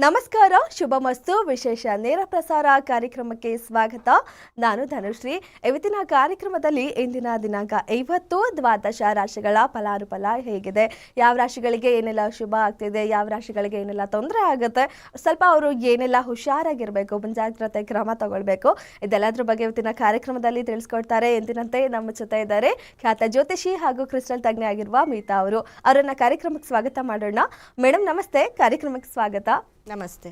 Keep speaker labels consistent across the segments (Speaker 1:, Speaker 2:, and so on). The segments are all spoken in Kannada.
Speaker 1: ನಮಸ್ಕಾರ, ಶುಭ ಮಸ್ತು. ವಿಶೇಷ ನೇರ ಪ್ರಸಾರ ಕಾರ್ಯಕ್ರಮಕ್ಕೆ ಸ್ವಾಗತ. ನಾನು ಧನುಶ್ರೀ. ಇವತ್ತಿನ ಕಾರ್ಯಕ್ರಮದಲ್ಲಿ ಇಂದಿನ ದಿನಾಂಕ ಐವತ್ತು. ದ್ವಾದಶ ರಾಶಿಗಳ ಫಲಾನುಫಲ ಹೇಗಿದೆ. ಯಾವ ರಾಶಿಗಳಿಗೆ ಏನೆಲ್ಲ ಶುಭ ಆಗ್ತಿದೆ, ಯಾವ ರಾಶಿಗಳಿಗೆ ಏನೆಲ್ಲ ತೊಂದರೆ ಆಗುತ್ತೆ, ಸ್ವಲ್ಪ ಅವರು ಏನೆಲ್ಲ ಹುಷಾರಾಗಿರಬೇಕು, ಮುಂಜಾಗ್ರತೆ ಕ್ರಮ ತಗೊಳ್ಬೇಕು, ಇದೆಲ್ಲದ್ರ ಬಗ್ಗೆ ಇವತ್ತಿನ ಕಾರ್ಯಕ್ರಮದಲ್ಲಿ ತಿಳಿಸ್ಕೊಡ್ತಾರೆ. ಎಂದಿನಂತೆ ನಮ್ಮ ಜೊತೆ ಇದ್ದಾರೆ ಖ್ಯಾತ ಜ್ಯೋತಿಷಿ ಹಾಗೂ ಕ್ರಿಸ್ಟಲ್ ತಜ್ಞೆ ಆಗಿರುವ ಮೀತಾ ಅವರು. ಅವರನ್ನ ಕಾರ್ಯಕ್ರಮಕ್ಕೆ ಸ್ವಾಗತ ಮಾಡೋಣ. ಮೇಡಮ್ ನಮಸ್ತೆ. ಕಾರ್ಯಕ್ರಮಕ್ಕೆ ಸ್ವಾಗತ.
Speaker 2: ನಮಸ್ತೆ.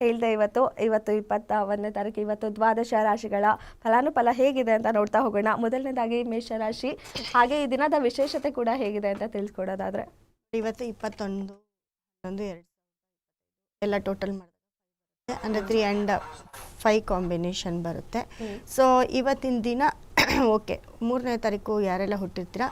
Speaker 1: ಹೇಳ್ದೆ ಇವತ್ತು ಇವತ್ತು ಇಪ್ಪತ್ತ ಒಂದನೇ ತಾರೀಕು ಇವತ್ತು ದ್ವಾದಶ ರಾಶಿಗಳ ಫಲಾನುಫಲ ಹೇಗಿದೆ ಅಂತ ನೋಡ್ತಾ ಹೋಗೋಣ. ಮೊದಲನೇದಾಗಿ ಮೇಷರಾಶಿ ಹಾಗೆ ಈ ದಿನದ ವಿಶೇಷತೆ ಕೂಡ ಹೇಗಿದೆ ಅಂತ ತಿಳ್ಸ್ಕೊಡೋದಾದ್ರೆ.
Speaker 2: ಇವತ್ತು ಇಪ್ಪತ್ತೊಂದು ಹನ್ನೊಂದು ಎರಡು ಎಲ್ಲ ಟೋಟಲ್ ಮಾಡಿದ್ರೆ ಅಂದರೆ ತ್ರೀ ಆ್ಯಂಡ್ ಫೈವ್ ಕಾಂಬಿನೇಷನ್ ಬರುತ್ತೆ. ಸೊ ಇವತ್ತಿನ ದಿನ ಓಕೆ ಮೂರನೇ ತಾರೀಕು ಯಾರೆಲ್ಲ ಹುಟ್ಟಿರ್ತೀರ?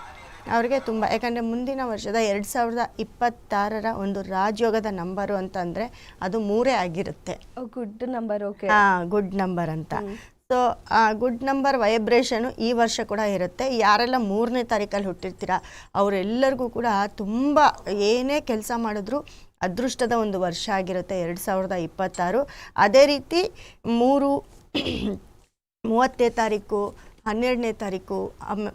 Speaker 2: ಅವ್ರಿಗೆ ತುಂಬ ಯಾಕಂದರೆ ಮುಂದಿನ ವರ್ಷದ ಎರಡು ಸಾವಿರದ ಇಪ್ಪತ್ತಾರರ ಒಂದು ರಾಜಯೋಗದ ನಂಬರು ಅಂತಂದರೆ ಅದು ಮೂರೇ ಆಗಿರುತ್ತೆ.
Speaker 1: Good number okay
Speaker 2: good number ಅಂತ. ಸೊ ಆ ಗುಡ್ ನಂಬರ್ ವೈಬ್ರೇಷನು ಈ ವರ್ಷ ಕೂಡ ಇರುತ್ತೆ. ಯಾರೆಲ್ಲ ಮೂರನೇ ತಾರೀಕಲ್ಲಿ ಹುಟ್ಟಿರ್ತೀರ ಅವರೆಲ್ಲರಿಗೂ ಕೂಡ ತುಂಬ ಏನೇ ಕೆಲಸ ಮಾಡಿದ್ರು ಅದೃಷ್ಟದ ಒಂದು ವರ್ಷ ಆಗಿರುತ್ತೆ ಎರಡು ಸಾವಿರದ ಇಪ್ಪತ್ತಾರು. ಅದೇ ರೀತಿ ಮೂರು ಮೂವತ್ತನೇ ತಾರೀಕು ಹನ್ನೆರಡನೇ ತಾರೀಕು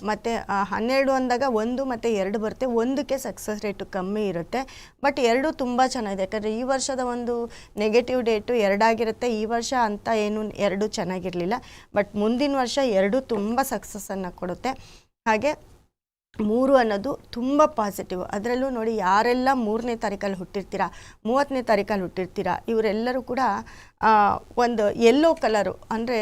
Speaker 2: ಮತ್ತು ಹನ್ನೆರಡು ಅಂದಾಗ ಒಂದು ಮತ್ತು ಎರಡು ಬರುತ್ತೆ. ಒಂದಕ್ಕೆ ಸಕ್ಸಸ್ ರೇಟು ಕಮ್ಮಿ ಇರುತ್ತೆ. ಬಟ್ ಎರಡು ತುಂಬ ಚೆನ್ನಾಗಿದೆ. ಯಾಕಂದರೆ ಈ ವರ್ಷದ ಒಂದು ನೆಗೆಟಿವ್ ಡೇಟು ಎರಡಾಗಿರುತ್ತೆ. ಈ ವರ್ಷ ಅಂತ ಏನು ಎರಡು ಚೆನ್ನಾಗಿರಲಿಲ್ಲ. ಬಟ್ ಮುಂದಿನ ವರ್ಷ ಎರಡು ತುಂಬ ಸಕ್ಸಸ್ಸನ್ನು ಕೊಡುತ್ತೆ. ಹಾಗೆ ಮೂರು ಅನ್ನೋದು ತುಂಬ ಪಾಸಿಟಿವ್ ಅದರಲ್ಲೂ ನೋಡಿ ಯಾರೆಲ್ಲ ಮೂರನೇ ತಾರೀಕಲ್ಲಿ ಹುಟ್ಟಿರ್ತೀರಾ, ಮೂವತ್ತನೇ ತಾರೀಕಲ್ಲಿ ಹುಟ್ಟಿರ್ತೀರಾ, ಇವರೆಲ್ಲರೂ ಕೂಡ ಒಂದು ಯೆಲ್ಲೋ ಕಲರು ಅಂದರೆ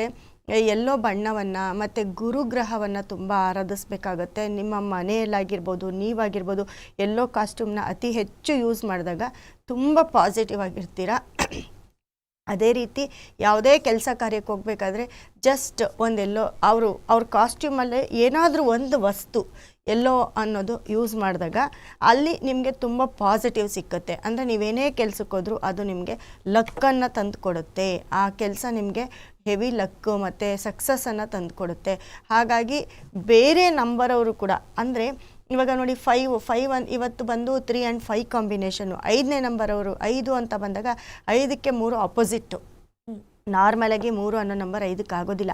Speaker 2: ಎಲ್ಲೋ ಬಣ್ಣವನ್ನು ಮತ್ತು ಗುರುಗ್ರಹವನ್ನು ತುಂಬ ಆರಾಧಿಸ್ಬೇಕಾಗತ್ತೆ. ನಿಮ್ಮ ಮನೆಯಲ್ಲಾಗಿರ್ಬೋದು, ನೀವಾಗಿರ್ಬೋದು, ಎಲ್ಲೋ ಕಾಸ್ಟ್ಯೂಮ್ನ ಅತಿ ಹೆಚ್ಚು ಯೂಸ್ ಮಾಡಿದಾಗ ತುಂಬ ಪಾಸಿಟಿವ್ ಆಗಿರ್ತೀರ? ಅದೇ ರೀತಿ ಯಾವುದೇ ಕೆಲಸ ಕಾರ್ಯಕ್ಕೆ ಹೋಗಬೇಕಾದ್ರೆ ಜಸ್ಟ್ ಒಂದೆಲ್ಲೋ ಅವರು, ಅವ್ರ ಕಾಸ್ಟ್ಯೂಮಲ್ಲೇ ಏನಾದರೂ ಒಂದು ವಸ್ತು ಎಲ್ಲೋ ಅನ್ನೋದು ಯೂಸ್ ಮಾಡಿದಾಗ ಅಲ್ಲಿ ನಿಮಗೆ ತುಂಬ ಪಾಸಿಟಿವ್ ಸಿಕ್ಕುತ್ತೆ. ಅಂದರೆ ನೀವೇನೇ ಕೆಲಸಕ್ಕೆ ಹೋದರೂ ಅದು ನಿಮಗೆ ಲಕ್ಕನ್ನು ತಂದು ಕೊಡುತ್ತೆ. ಆ ಕೆಲಸ ನಿಮಗೆ ಹೆವಿ ಲಕ್ಕು ಮತ್ತು ಸಕ್ಸಸ್ಸನ್ನು ತಂದು ಕೊಡುತ್ತೆ ಹಾಗಾಗಿ ಬೇರೆ ನಂಬರ್ ಕೂಡ, ಅಂದರೆ ಇವಾಗ ನೋಡಿ ಫೈವ್ ಫೈವ್ ಅನ್ ಇವತ್ತು ಬಂದು ತ್ರೀ ಆ್ಯಂಡ್ ಫೈವ್ ಕಾಂಬಿನೇಷನ್ನು ಐದನೇ ನಂಬರ್ ಅವರು ಐದು ಅಂತ ಬಂದಾಗ ಐದಕ್ಕೆ ಮೂರು ಆಪೋಸಿಟ್ಟು ನಾರ್ಮಲಾಗಿ ಮೂರು ಅನ್ನೋ ನಂಬರ್ ಐದಕ್ಕೆ ಆಗೋದಿಲ್ಲ.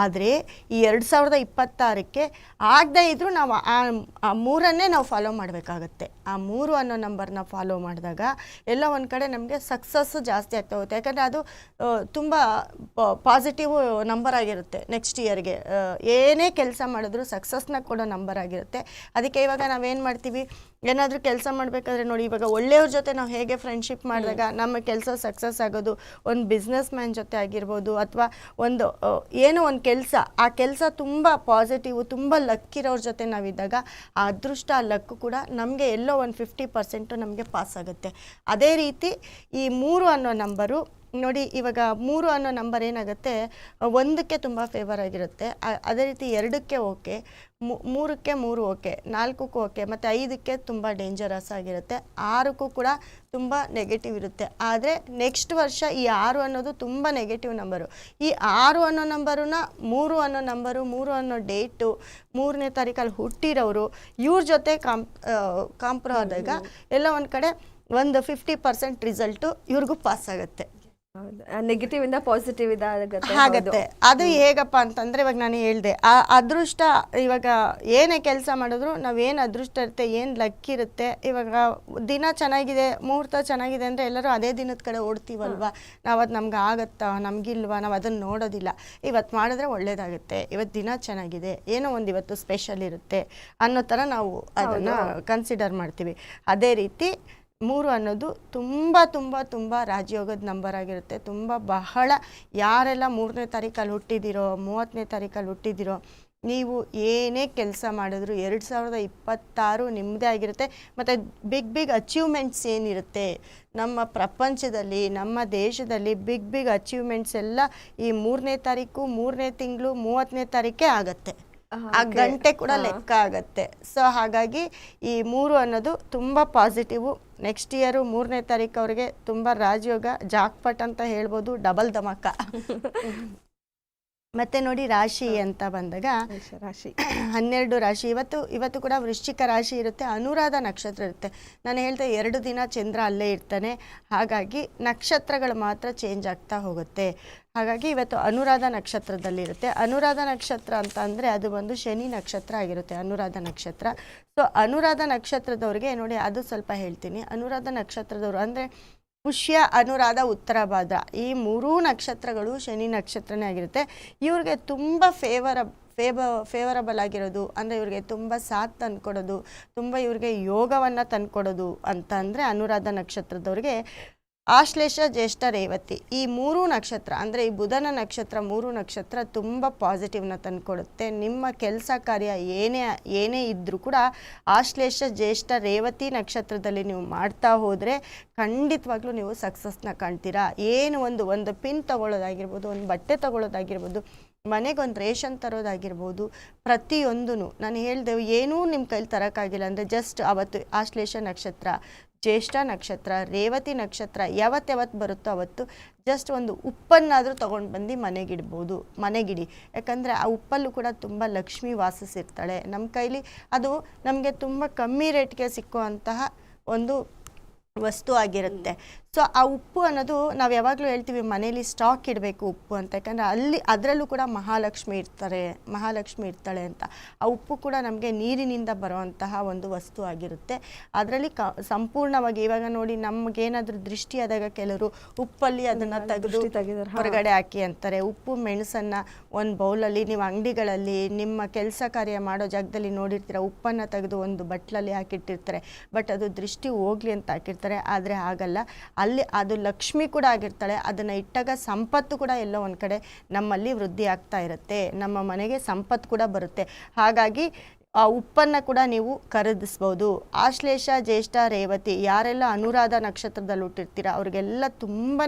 Speaker 2: ಆದರೆ ಈ ಎರಡು ಸಾವಿರದ ಇಪ್ಪತ್ತಾರಕ್ಕೆ ಆಗದೇ ಇದ್ದರೂ ನಾವು ಆ ಮೂರನ್ನೇ ನಾವು ಫಾಲೋ ಮಾಡಬೇಕಾಗತ್ತೆ. ಆ ಮೂರು ಅನ್ನೋ ನಂಬರ್ನ ಫಾಲೋ ಮಾಡಿದಾಗ ಎಲ್ಲ ಒಂದು ಕಡೆ ನಮಗೆ ಸಕ್ಸಸ್ ಜಾಸ್ತಿ ಆಗ್ತಾ ಹೋಗುತ್ತೆ. ಯಾಕಂದರೆ ಅದು ತುಂಬ ಪಾಸಿಟಿವ್ ನಂಬರ್ ಆಗಿರುತ್ತೆ ನೆಕ್ಸ್ಟ್ ಇಯರ್ಗೆ ಏನೇ ಕೆಲಸ ಮಾಡಿದ್ರು ಸಕ್ಸಸ್ನ ಕೊಡೋ ನಂಬರ್ ಆಗಿರುತ್ತೆ. ಅದಕ್ಕೆ ಇವಾಗ ನಾವೇನು ಮಾಡ್ತೀವಿ? ಏನಾದರೂ ಕೆಲಸ ಮಾಡಬೇಕಾದ್ರೆ ನೋಡಿ ಇವಾಗ ಒಳ್ಳೆಯವ್ರ ಜೊತೆ ನಾವು ಹೇಗೆ ಫ್ರೆಂಡ್ಶಿಪ್ ಮಾಡಿದಾಗ ನಮ್ಮ ಕೆಲಸ ಸಕ್ಸಸ್ ಆಗೋದು ಒಂದು ಬಿಸ್ನೆಸ್ ಮ್ಯಾನ್ ಜೊತೆ ಆಗಿರ್ಬೋದು ಅಥವಾ ಒಂದು ಏನೋ ಒಂದು ಕೆಲಸ ಆ ಕೆಲಸ ತುಂಬ ಪಾಸಿಟಿವ್ ತುಂಬ ಲಕ್ ಇರೋರ ಜೊತೆ ನಾವಿದ್ದಾಗ ಆ ಅದೃಷ್ಟ ಆ ಲಕ್ ಕೂಡ ನಮಗೆ ಎಲ್ಲೋ ಒಂದು ಫಿಫ್ಟಿ ಪರ್ಸೆಂಟು ನಮಗೆ ಪಾಸ್ ಆಗುತ್ತೆ. ಅದೇ ರೀತಿ ಈ ಮೂರು ಅನ್ನೋ ನಂಬರು ನೋಡಿ ಇವಾಗ ಮೂರು ಅನ್ನೋ ನಂಬರ್ ಏನಾಗುತ್ತೆ ಒಂದಕ್ಕೆ ತುಂಬ ಫೇವರ್ ಆಗಿರುತ್ತೆ. ಅದೇ ರೀತಿ ಎರಡಕ್ಕೆ ಓಕೆ ಮೂರಕ್ಕೆ ಮೂರು ಓಕೆ ನಾಲ್ಕಕ್ಕೂ ಓಕೆ ಮತ್ತು ಐದಕ್ಕೆ ತುಂಬ ಡೇಂಜರಸ್ ಆಗಿರುತ್ತೆ. ಆರಕ್ಕೂ ಕೂಡ ತುಂಬ ನೆಗೆಟಿವ್ ಇರುತ್ತೆ. ಆದರೆ ನೆಕ್ಸ್ಟ್ ವರ್ಷ ಈ ಆರು ಅನ್ನೋದು ತುಂಬ ನೆಗೆಟಿವ್ ನಂಬರು ಈ ಆರು ಅನ್ನೋ ನಂಬರನ್ನ ಮೂರು ಅನ್ನೋ ನಂಬರು ಮೂರು ಅನ್ನೋ ಡೇಟು ಮೂರನೇ ತಾರೀಕಲ್ಲಿ ಹುಟ್ಟಿರೋರು ಇವ್ರ ಜೊತೆ ಕಾಂಪ್ ಕಾಂಪ್ರೋ ಆದಾಗ ಎಲ್ಲ ಒಂದು ಕಡೆ ಒಂದು ಫಿಫ್ಟಿ ಪರ್ಸೆಂಟ್ ರಿಸಲ್ಟು ಇವ್ರಿಗೂ ಪಾಸ್ ಆಗುತ್ತೆ.
Speaker 1: ನೆಗೆಟಿವ್ ಇಂದ ಪಾಸಿಟಿವ್ ಇದಾಗುತ್ತೆ
Speaker 2: ಆಗತ್ತೆ ಅದು ಹೇಗಪ್ಪ ಅಂತಂದ್ರೆ ಇವಾಗ ನಾನು ಹೇಳ್ದೆ ಆ ಅದೃಷ್ಟ ಇವಾಗ ಏನೇ ಕೆಲಸ ಮಾಡಿದ್ರು ನಾವೇನು ಅದೃಷ್ಟ ಇರುತ್ತೆ ಏನು ಲಕ್ ಇರುತ್ತೆ ಇವಾಗ ದಿನ ಚೆನ್ನಾಗಿದೆ ಮುಹೂರ್ತ ಚೆನ್ನಾಗಿದೆ ಅಂದರೆ ಎಲ್ಲರೂ ಅದೇ ದಿನದ ಕಡೆ ಓಡ್ತೀವಲ್ವಾ? ನಾವು ಅದು ನಮ್ಗೆ ಆಗತ್ತಾ ನಮಗಿಲ್ವಾ? ನಾವು ಅದನ್ನು ನೋಡೋದಿಲ್ಲ. ಇವತ್ತು ಮಾಡಿದ್ರೆ ಒಳ್ಳೇದಾಗುತ್ತೆ. ಇವತ್ತು ದಿನ ಚೆನ್ನಾಗಿದೆ ಏನೋ ಒಂದು ಇವತ್ತು ಸ್ಪೆಷಲ್ ಇರುತ್ತೆ ಅನ್ನೋ ಥರ ನಾವು ಅದನ್ನು ಕನ್ಸಿಡರ್ ಮಾಡ್ತೀವಿ. ಅದೇ ರೀತಿ ಮೂರು ಅನ್ನೋದು ತುಂಬ ತುಂಬ ತುಂಬ ರಾಜಯೋಗದ ನಂಬರ್ ಆಗಿರುತ್ತೆ. ತುಂಬ ಬಹಳ ಯಾರೆಲ್ಲ ಮೂರನೇ ತಾರೀಕಲ್ಲಿ ಹುಟ್ಟಿದಿರೋ, ಮೂವತ್ತನೇ ತಾರೀಕಲ್ಲಿ ಹುಟ್ಟಿದಿರೋ, ನೀವು ಏನೇ ಕೆಲಸ ಮಾಡಿದ್ರು ಎರಡು ಸಾವಿರದ ಇಪ್ಪತ್ತಾರು ನಿಮ್ಮದೇ ಆಗಿರುತ್ತೆ. ಮತ್ತು ಬಿಗ್ ಬಿಗ್ ಅಚೀವ್ಮೆಂಟ್ಸ್ ಏನಿರುತ್ತೆ? ನಮ್ಮ ಪ್ರಪಂಚದಲ್ಲಿ, ನಮ್ಮ ದೇಶದಲ್ಲಿ ಬಿಗ್ ಬಿಗ್ ಅಚೀವ್ಮೆಂಟ್ಸ್ ಎಲ್ಲ ಈ ಮೂರನೇ ತಾರೀಕು, ಮೂರನೇ ತಿಂಗಳು, ಮೂವತ್ತನೇ ತಾರೀಕೇ ಆಗತ್ತೆ. ಆ ಗಂಟೆ ಕೂಡ ಲೆಕ್ಕ ಆಗತ್ತೆ. ಸೊ ಹಾಗಾಗಿ ಈ ಮೂರು ಅನ್ನೋದು ತುಂಬ ಪಾಸಿಟಿವ್ ನೆಕ್ಸ್ಟ್ ಇಯರ್ ಮೂರನೇ ತಾರೀಕು ಅವರಿಗೆ ತುಂಬ ರಾಜಯೋಗ ಜಾಕ್ಪಟ್ ಅಂತ ಹೇಳ್ಬೋದು ಡಬಲ್ ಧಮಾಕ. ಮತ್ತೆ ನೋಡಿ ರಾಶಿ ಅಂತ ಬಂದಾಗ
Speaker 1: ರಾಶಿ.
Speaker 2: ಹನ್ನೆರಡು ರಾಶಿ ಇವತ್ತು ಇವತ್ತು ಕೂಡ ವೃಶ್ಚಿಕ ರಾಶಿ ಇರುತ್ತೆ ಅನುರಾಧ ನಕ್ಷತ್ರ ಇರುತ್ತೆ. ನಾನು ಹೇಳ್ತಾ ಎರಡು ದಿನ ಚಂದ್ರ ಅಲ್ಲೇ ಇರ್ತಾನೆ ಹಾಗಾಗಿ ನಕ್ಷತ್ರಗಳು ಮಾತ್ರ ಚೇಂಜ್ ಆಗ್ತಾ ಹೋಗುತ್ತೆ. ಹಾಗಾಗಿ ಇವತ್ತು ಅನುರಾಧ ನಕ್ಷತ್ರದಲ್ಲಿರುತ್ತೆ ಅನುರಾಧ ನಕ್ಷತ್ರ ಅಂತ ಅಂದರೆ ಅದು ಬಂದು ಶನಿ ನಕ್ಷತ್ರ ಆಗಿರುತ್ತೆ ಅನುರಾಧ ನಕ್ಷತ್ರ. ಸೊ ಅನುರಾಧ ನಕ್ಷತ್ರದವ್ರಿಗೆ ನೋಡಿ ಅದು ಸ್ವಲ್ಪ ಹೇಳ್ತೀನಿ. ಅನುರಾಧ ನಕ್ಷತ್ರದವರು ಅಂದರೆ ಪುಷ್ಯ, ಅನುರಾಧ ಉತ್ತರ ಭಾದ್ರ ಈ ಮೂರೂ ನಕ್ಷತ್ರಗಳು ಶನಿ ನಕ್ಷತ್ರನೇ ಆಗಿರುತ್ತೆ. ಇವ್ರಿಗೆ ತುಂಬ ಫೇವರ ಫೇಬ ಫೇವರಬಲ್ ಆಗಿರೋದು ಅಂದರೆ ಇವ್ರಿಗೆ ತುಂಬ ಸಾಥ್ ತಂದ್ಕೊಡೋದು, ತುಂಬ ಇವ್ರಿಗೆ ಯೋಗವನ್ನು ತಂದುಕೊಡೋದು ಅಂತ ಅಂದರೆ ಅನುರಾಧ ನಕ್ಷತ್ರದವ್ರಿಗೆ ಆಶ್ಲೇಷ ಜ್ಯೇಷ್ಠ ರೇವತಿ. ಈ ಮೂರು ನಕ್ಷತ್ರ, ಅಂದರೆ ಈ ಬುಧನ ನಕ್ಷತ್ರ, ಮೂರು ನಕ್ಷತ್ರ ತುಂಬ ಪಾಸಿಟಿವ್ನ ತಂದುಕೊಡುತ್ತೆ. ನಿಮ್ಮ ಕೆಲಸ ಕಾರ್ಯ ಏನೇ ಏನೇ ಇದ್ದರೂ ಕೂಡ ಆಶ್ಲೇಷ ಜ್ಯೇಷ್ಠ ರೇವತಿ ನಕ್ಷತ್ರದಲ್ಲಿ ನೀವು ಮಾಡ್ತಾ ಹೋದರೆ ಖಂಡಿತವಾಗ್ಲೂ ನೀವು ಸಕ್ಸಸ್ನ ಕಾಣ್ತೀರಾ. ಏನು ಒಂದು ಒಂದು ಪಿನ್ ತಗೊಳ್ಳೋದಾಗಿರ್ಬೋದು, ಒಂದು ಬಟ್ಟೆ ತಗೊಳ್ಳೋದಾಗಿರ್ಬೋದು ಮನೆಗೊಂದು ರೇಷನ್ ತರೋದಾಗಿರ್ಬೋದು ಪ್ರತಿಯೊಂದೂ ನಾನು ಹೇಳ್ದೆ, ಏನೂ ನಿಮ್ಮ ಕೈಲಿ ತರೋಕ್ಕಾಗಿಲ್ಲ ಅಂದರೆ ಜಸ್ಟ್ ಅವತ್ತು ಆಶ್ಲೇಷ ನಕ್ಷತ್ರ ಜ್ಯೇಷ್ಠ ನಕ್ಷತ್ರ, ರೇವತಿ ನಕ್ಷತ್ರ ಯಾವತ್ತು ಬರುತ್ತೋ ಅವತ್ತು ಜಸ್ಟ್ ಒಂದು ಉಪ್ಪನ್ನಾದರೂ ತೊಗೊಂಡು ಬಂದು ಮನೆಗಿಡ್ಬೋದು, ಮನೆಗಿಡಿ. ಯಾಕಂದರೆ ಆ ಉಪ್ಪಲ್ಲೂ ಕೂಡ ತುಂಬ ಲಕ್ಷ್ಮಿ ವಾಸಿಸಿರ್ತಾಳೆ. ನಮ್ಮ ಕೈಲಿ ಅದು ನಮಗೆ ತುಂಬ ಕಮ್ಮಿ ರೇಟ್ಗೆ ಸಿಕ್ಕುವಂತಹ ಒಂದು ವಸ್ತು ಆಗಿರುತ್ತೆ. ಸೊ ಆ ಉಪ್ಪು ಅನ್ನೋದು ನಾವು ಯಾವಾಗಲೂ ಹೇಳ್ತೀವಿ ಮನೇಲಿ ಸ್ಟಾಕ್ ಇಡಬೇಕು ಉಪ್ಪು ಅಂತ. ಯಾಕಂದರೆ ಅಲ್ಲಿ ಅದರಲ್ಲೂ ಕೂಡ ಮಹಾಲಕ್ಷ್ಮಿ ಇರ್ತಾರೆ ಮಹಾಲಕ್ಷ್ಮಿ ಇರ್ತಾಳೆ ಅಂತ. ಆ ಉಪ್ಪು ಕೂಡ ನಮಗೆ ನೀರಿನಿಂದ ಬರುವಂತಹ ಒಂದು ವಸ್ತು ಆಗಿರುತ್ತೆ. ಅದರಲ್ಲಿ ಕ ಸಂಪೂರ್ಣವಾಗಿ ಇವಾಗ ನೋಡಿ ನಮಗೇನಾದರೂ ದೃಷ್ಟಿ ಆದಾಗ ಕೆಲವರು ಉಪ್ಪಲ್ಲಿ ಅದನ್ನು ತೆಗೆದು ಹೊರಗಡೆ ಹಾಕಿ ಅಂತಾರೆ. ಉಪ್ಪು ಮೆಣಸನ್ನು ಒಂದು ಬೌಲಲ್ಲಿ ನೀವು ಅಂಗಡಿಗಳಲ್ಲಿ ನಿಮ್ಮ ಕೆಲಸ ಕಾರ್ಯ ಮಾಡೋ ಜಾಗದಲ್ಲಿ ನೋಡಿರ್ತೀರ ಉಪ್ಪನ್ನು ತೆಗೆದು ಒಂದು ಬಟ್ಲಲ್ಲಿ ಹಾಕಿಟ್ಟಿರ್ತಾರೆ. ಬಟ್ ಅದು ದೃಷ್ಟಿ ಹೋಗ್ಲಿ ಅಂತ ಹಾಕಿರ್ತಾರೆ. ಆದರೆ ಆಗಲ್ಲ ಅಲ್ಲಿ ಅದು ಲಕ್ಷ್ಮಿ ಕೂಡ ಆಗಿರ್ತಾಳೆ, ಅದನ್ನು ಇಟ್ಟಾಗ ಸಂಪತ್ತು ಕೂಡ ಎಲ್ಲೋ ಒಂದು ಕಡೆ ನಮ್ಮಲ್ಲಿ ವೃದ್ಧಿ ಆಗ್ತಾ ಇರುತ್ತೆ, ನಮ್ಮ ಮನೆಗೆ ಸಂಪತ್ತು ಕೂಡ ಬರುತ್ತೆ. ಹಾಗಾಗಿ ಆ ಉಪ್ಪನ್ನು ಕೂಡ ನೀವು ಖರೀದಿಸ್ಬೋದು. ಆಶ್ಲೇಷ, ಜ್ಯೇಷ್ಠ, ರೇವತಿ, ಯಾರೆಲ್ಲ ಅನುರಾಧ ನಕ್ಷತ್ರದಲ್ಲಿ ಹುಟ್ಟಿರ್ತೀರ, ಅವ್ರಿಗೆಲ್ಲ ತುಂಬಾ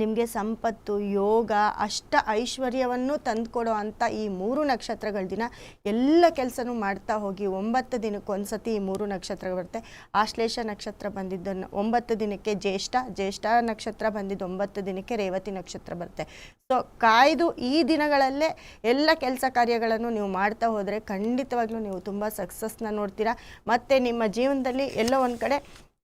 Speaker 2: ನಿಮಗೆ ಸಂಪತ್ತು, ಯೋಗ, ಅಷ್ಟ ಐಶ್ವರ್ಯವನ್ನು ತಂದುಕೊಡೋ ಅಂಥ ಈ ಮೂರು ನಕ್ಷತ್ರಗಳ ದಿನ ಎಲ್ಲ ಕೆಲಸನೂ ಮಾಡ್ತಾ ಹೋಗಿ ಒಂಬತ್ತು ದಿನಕ್ಕೆ ಒಂದ್ಸತಿ ಈ ಮೂರು ನಕ್ಷತ್ರ ಬರುತ್ತೆ. ಆಶ್ಲೇಷ ನಕ್ಷತ್ರ ಬಂದಿದ್ದನ್ನು ಒಂಬತ್ತು ದಿನಕ್ಕೆ ಜ್ಯೇಷ್ಠ ಜ್ಯೇಷ್ಠ ನಕ್ಷತ್ರ ಬಂದಿದ್ದು ಒಂಬತ್ತು ದಿನಕ್ಕೆ ರೇವತಿ ನಕ್ಷತ್ರ ಬರುತ್ತೆ. ಸೊ ಕಾಯ್ದು ಈ ದಿನಗಳಲ್ಲೇ ಎಲ್ಲ ಕೆಲಸ ಕಾರ್ಯಗಳನ್ನು ನೀವು ಮಾಡ್ತಾ ಹೋದರೆ ಖಂಡಿತವಾಗ್ಲೂ ನೀವು ತುಂಬ ಸಕ್ಸಸ್ನ ನೋಡ್ತೀರಾ. ಮತ್ತು ನಿಮ್ಮ ಜೀವನದಲ್ಲಿ ಎಲ್ಲೋ ಒಂದು ಕಡೆ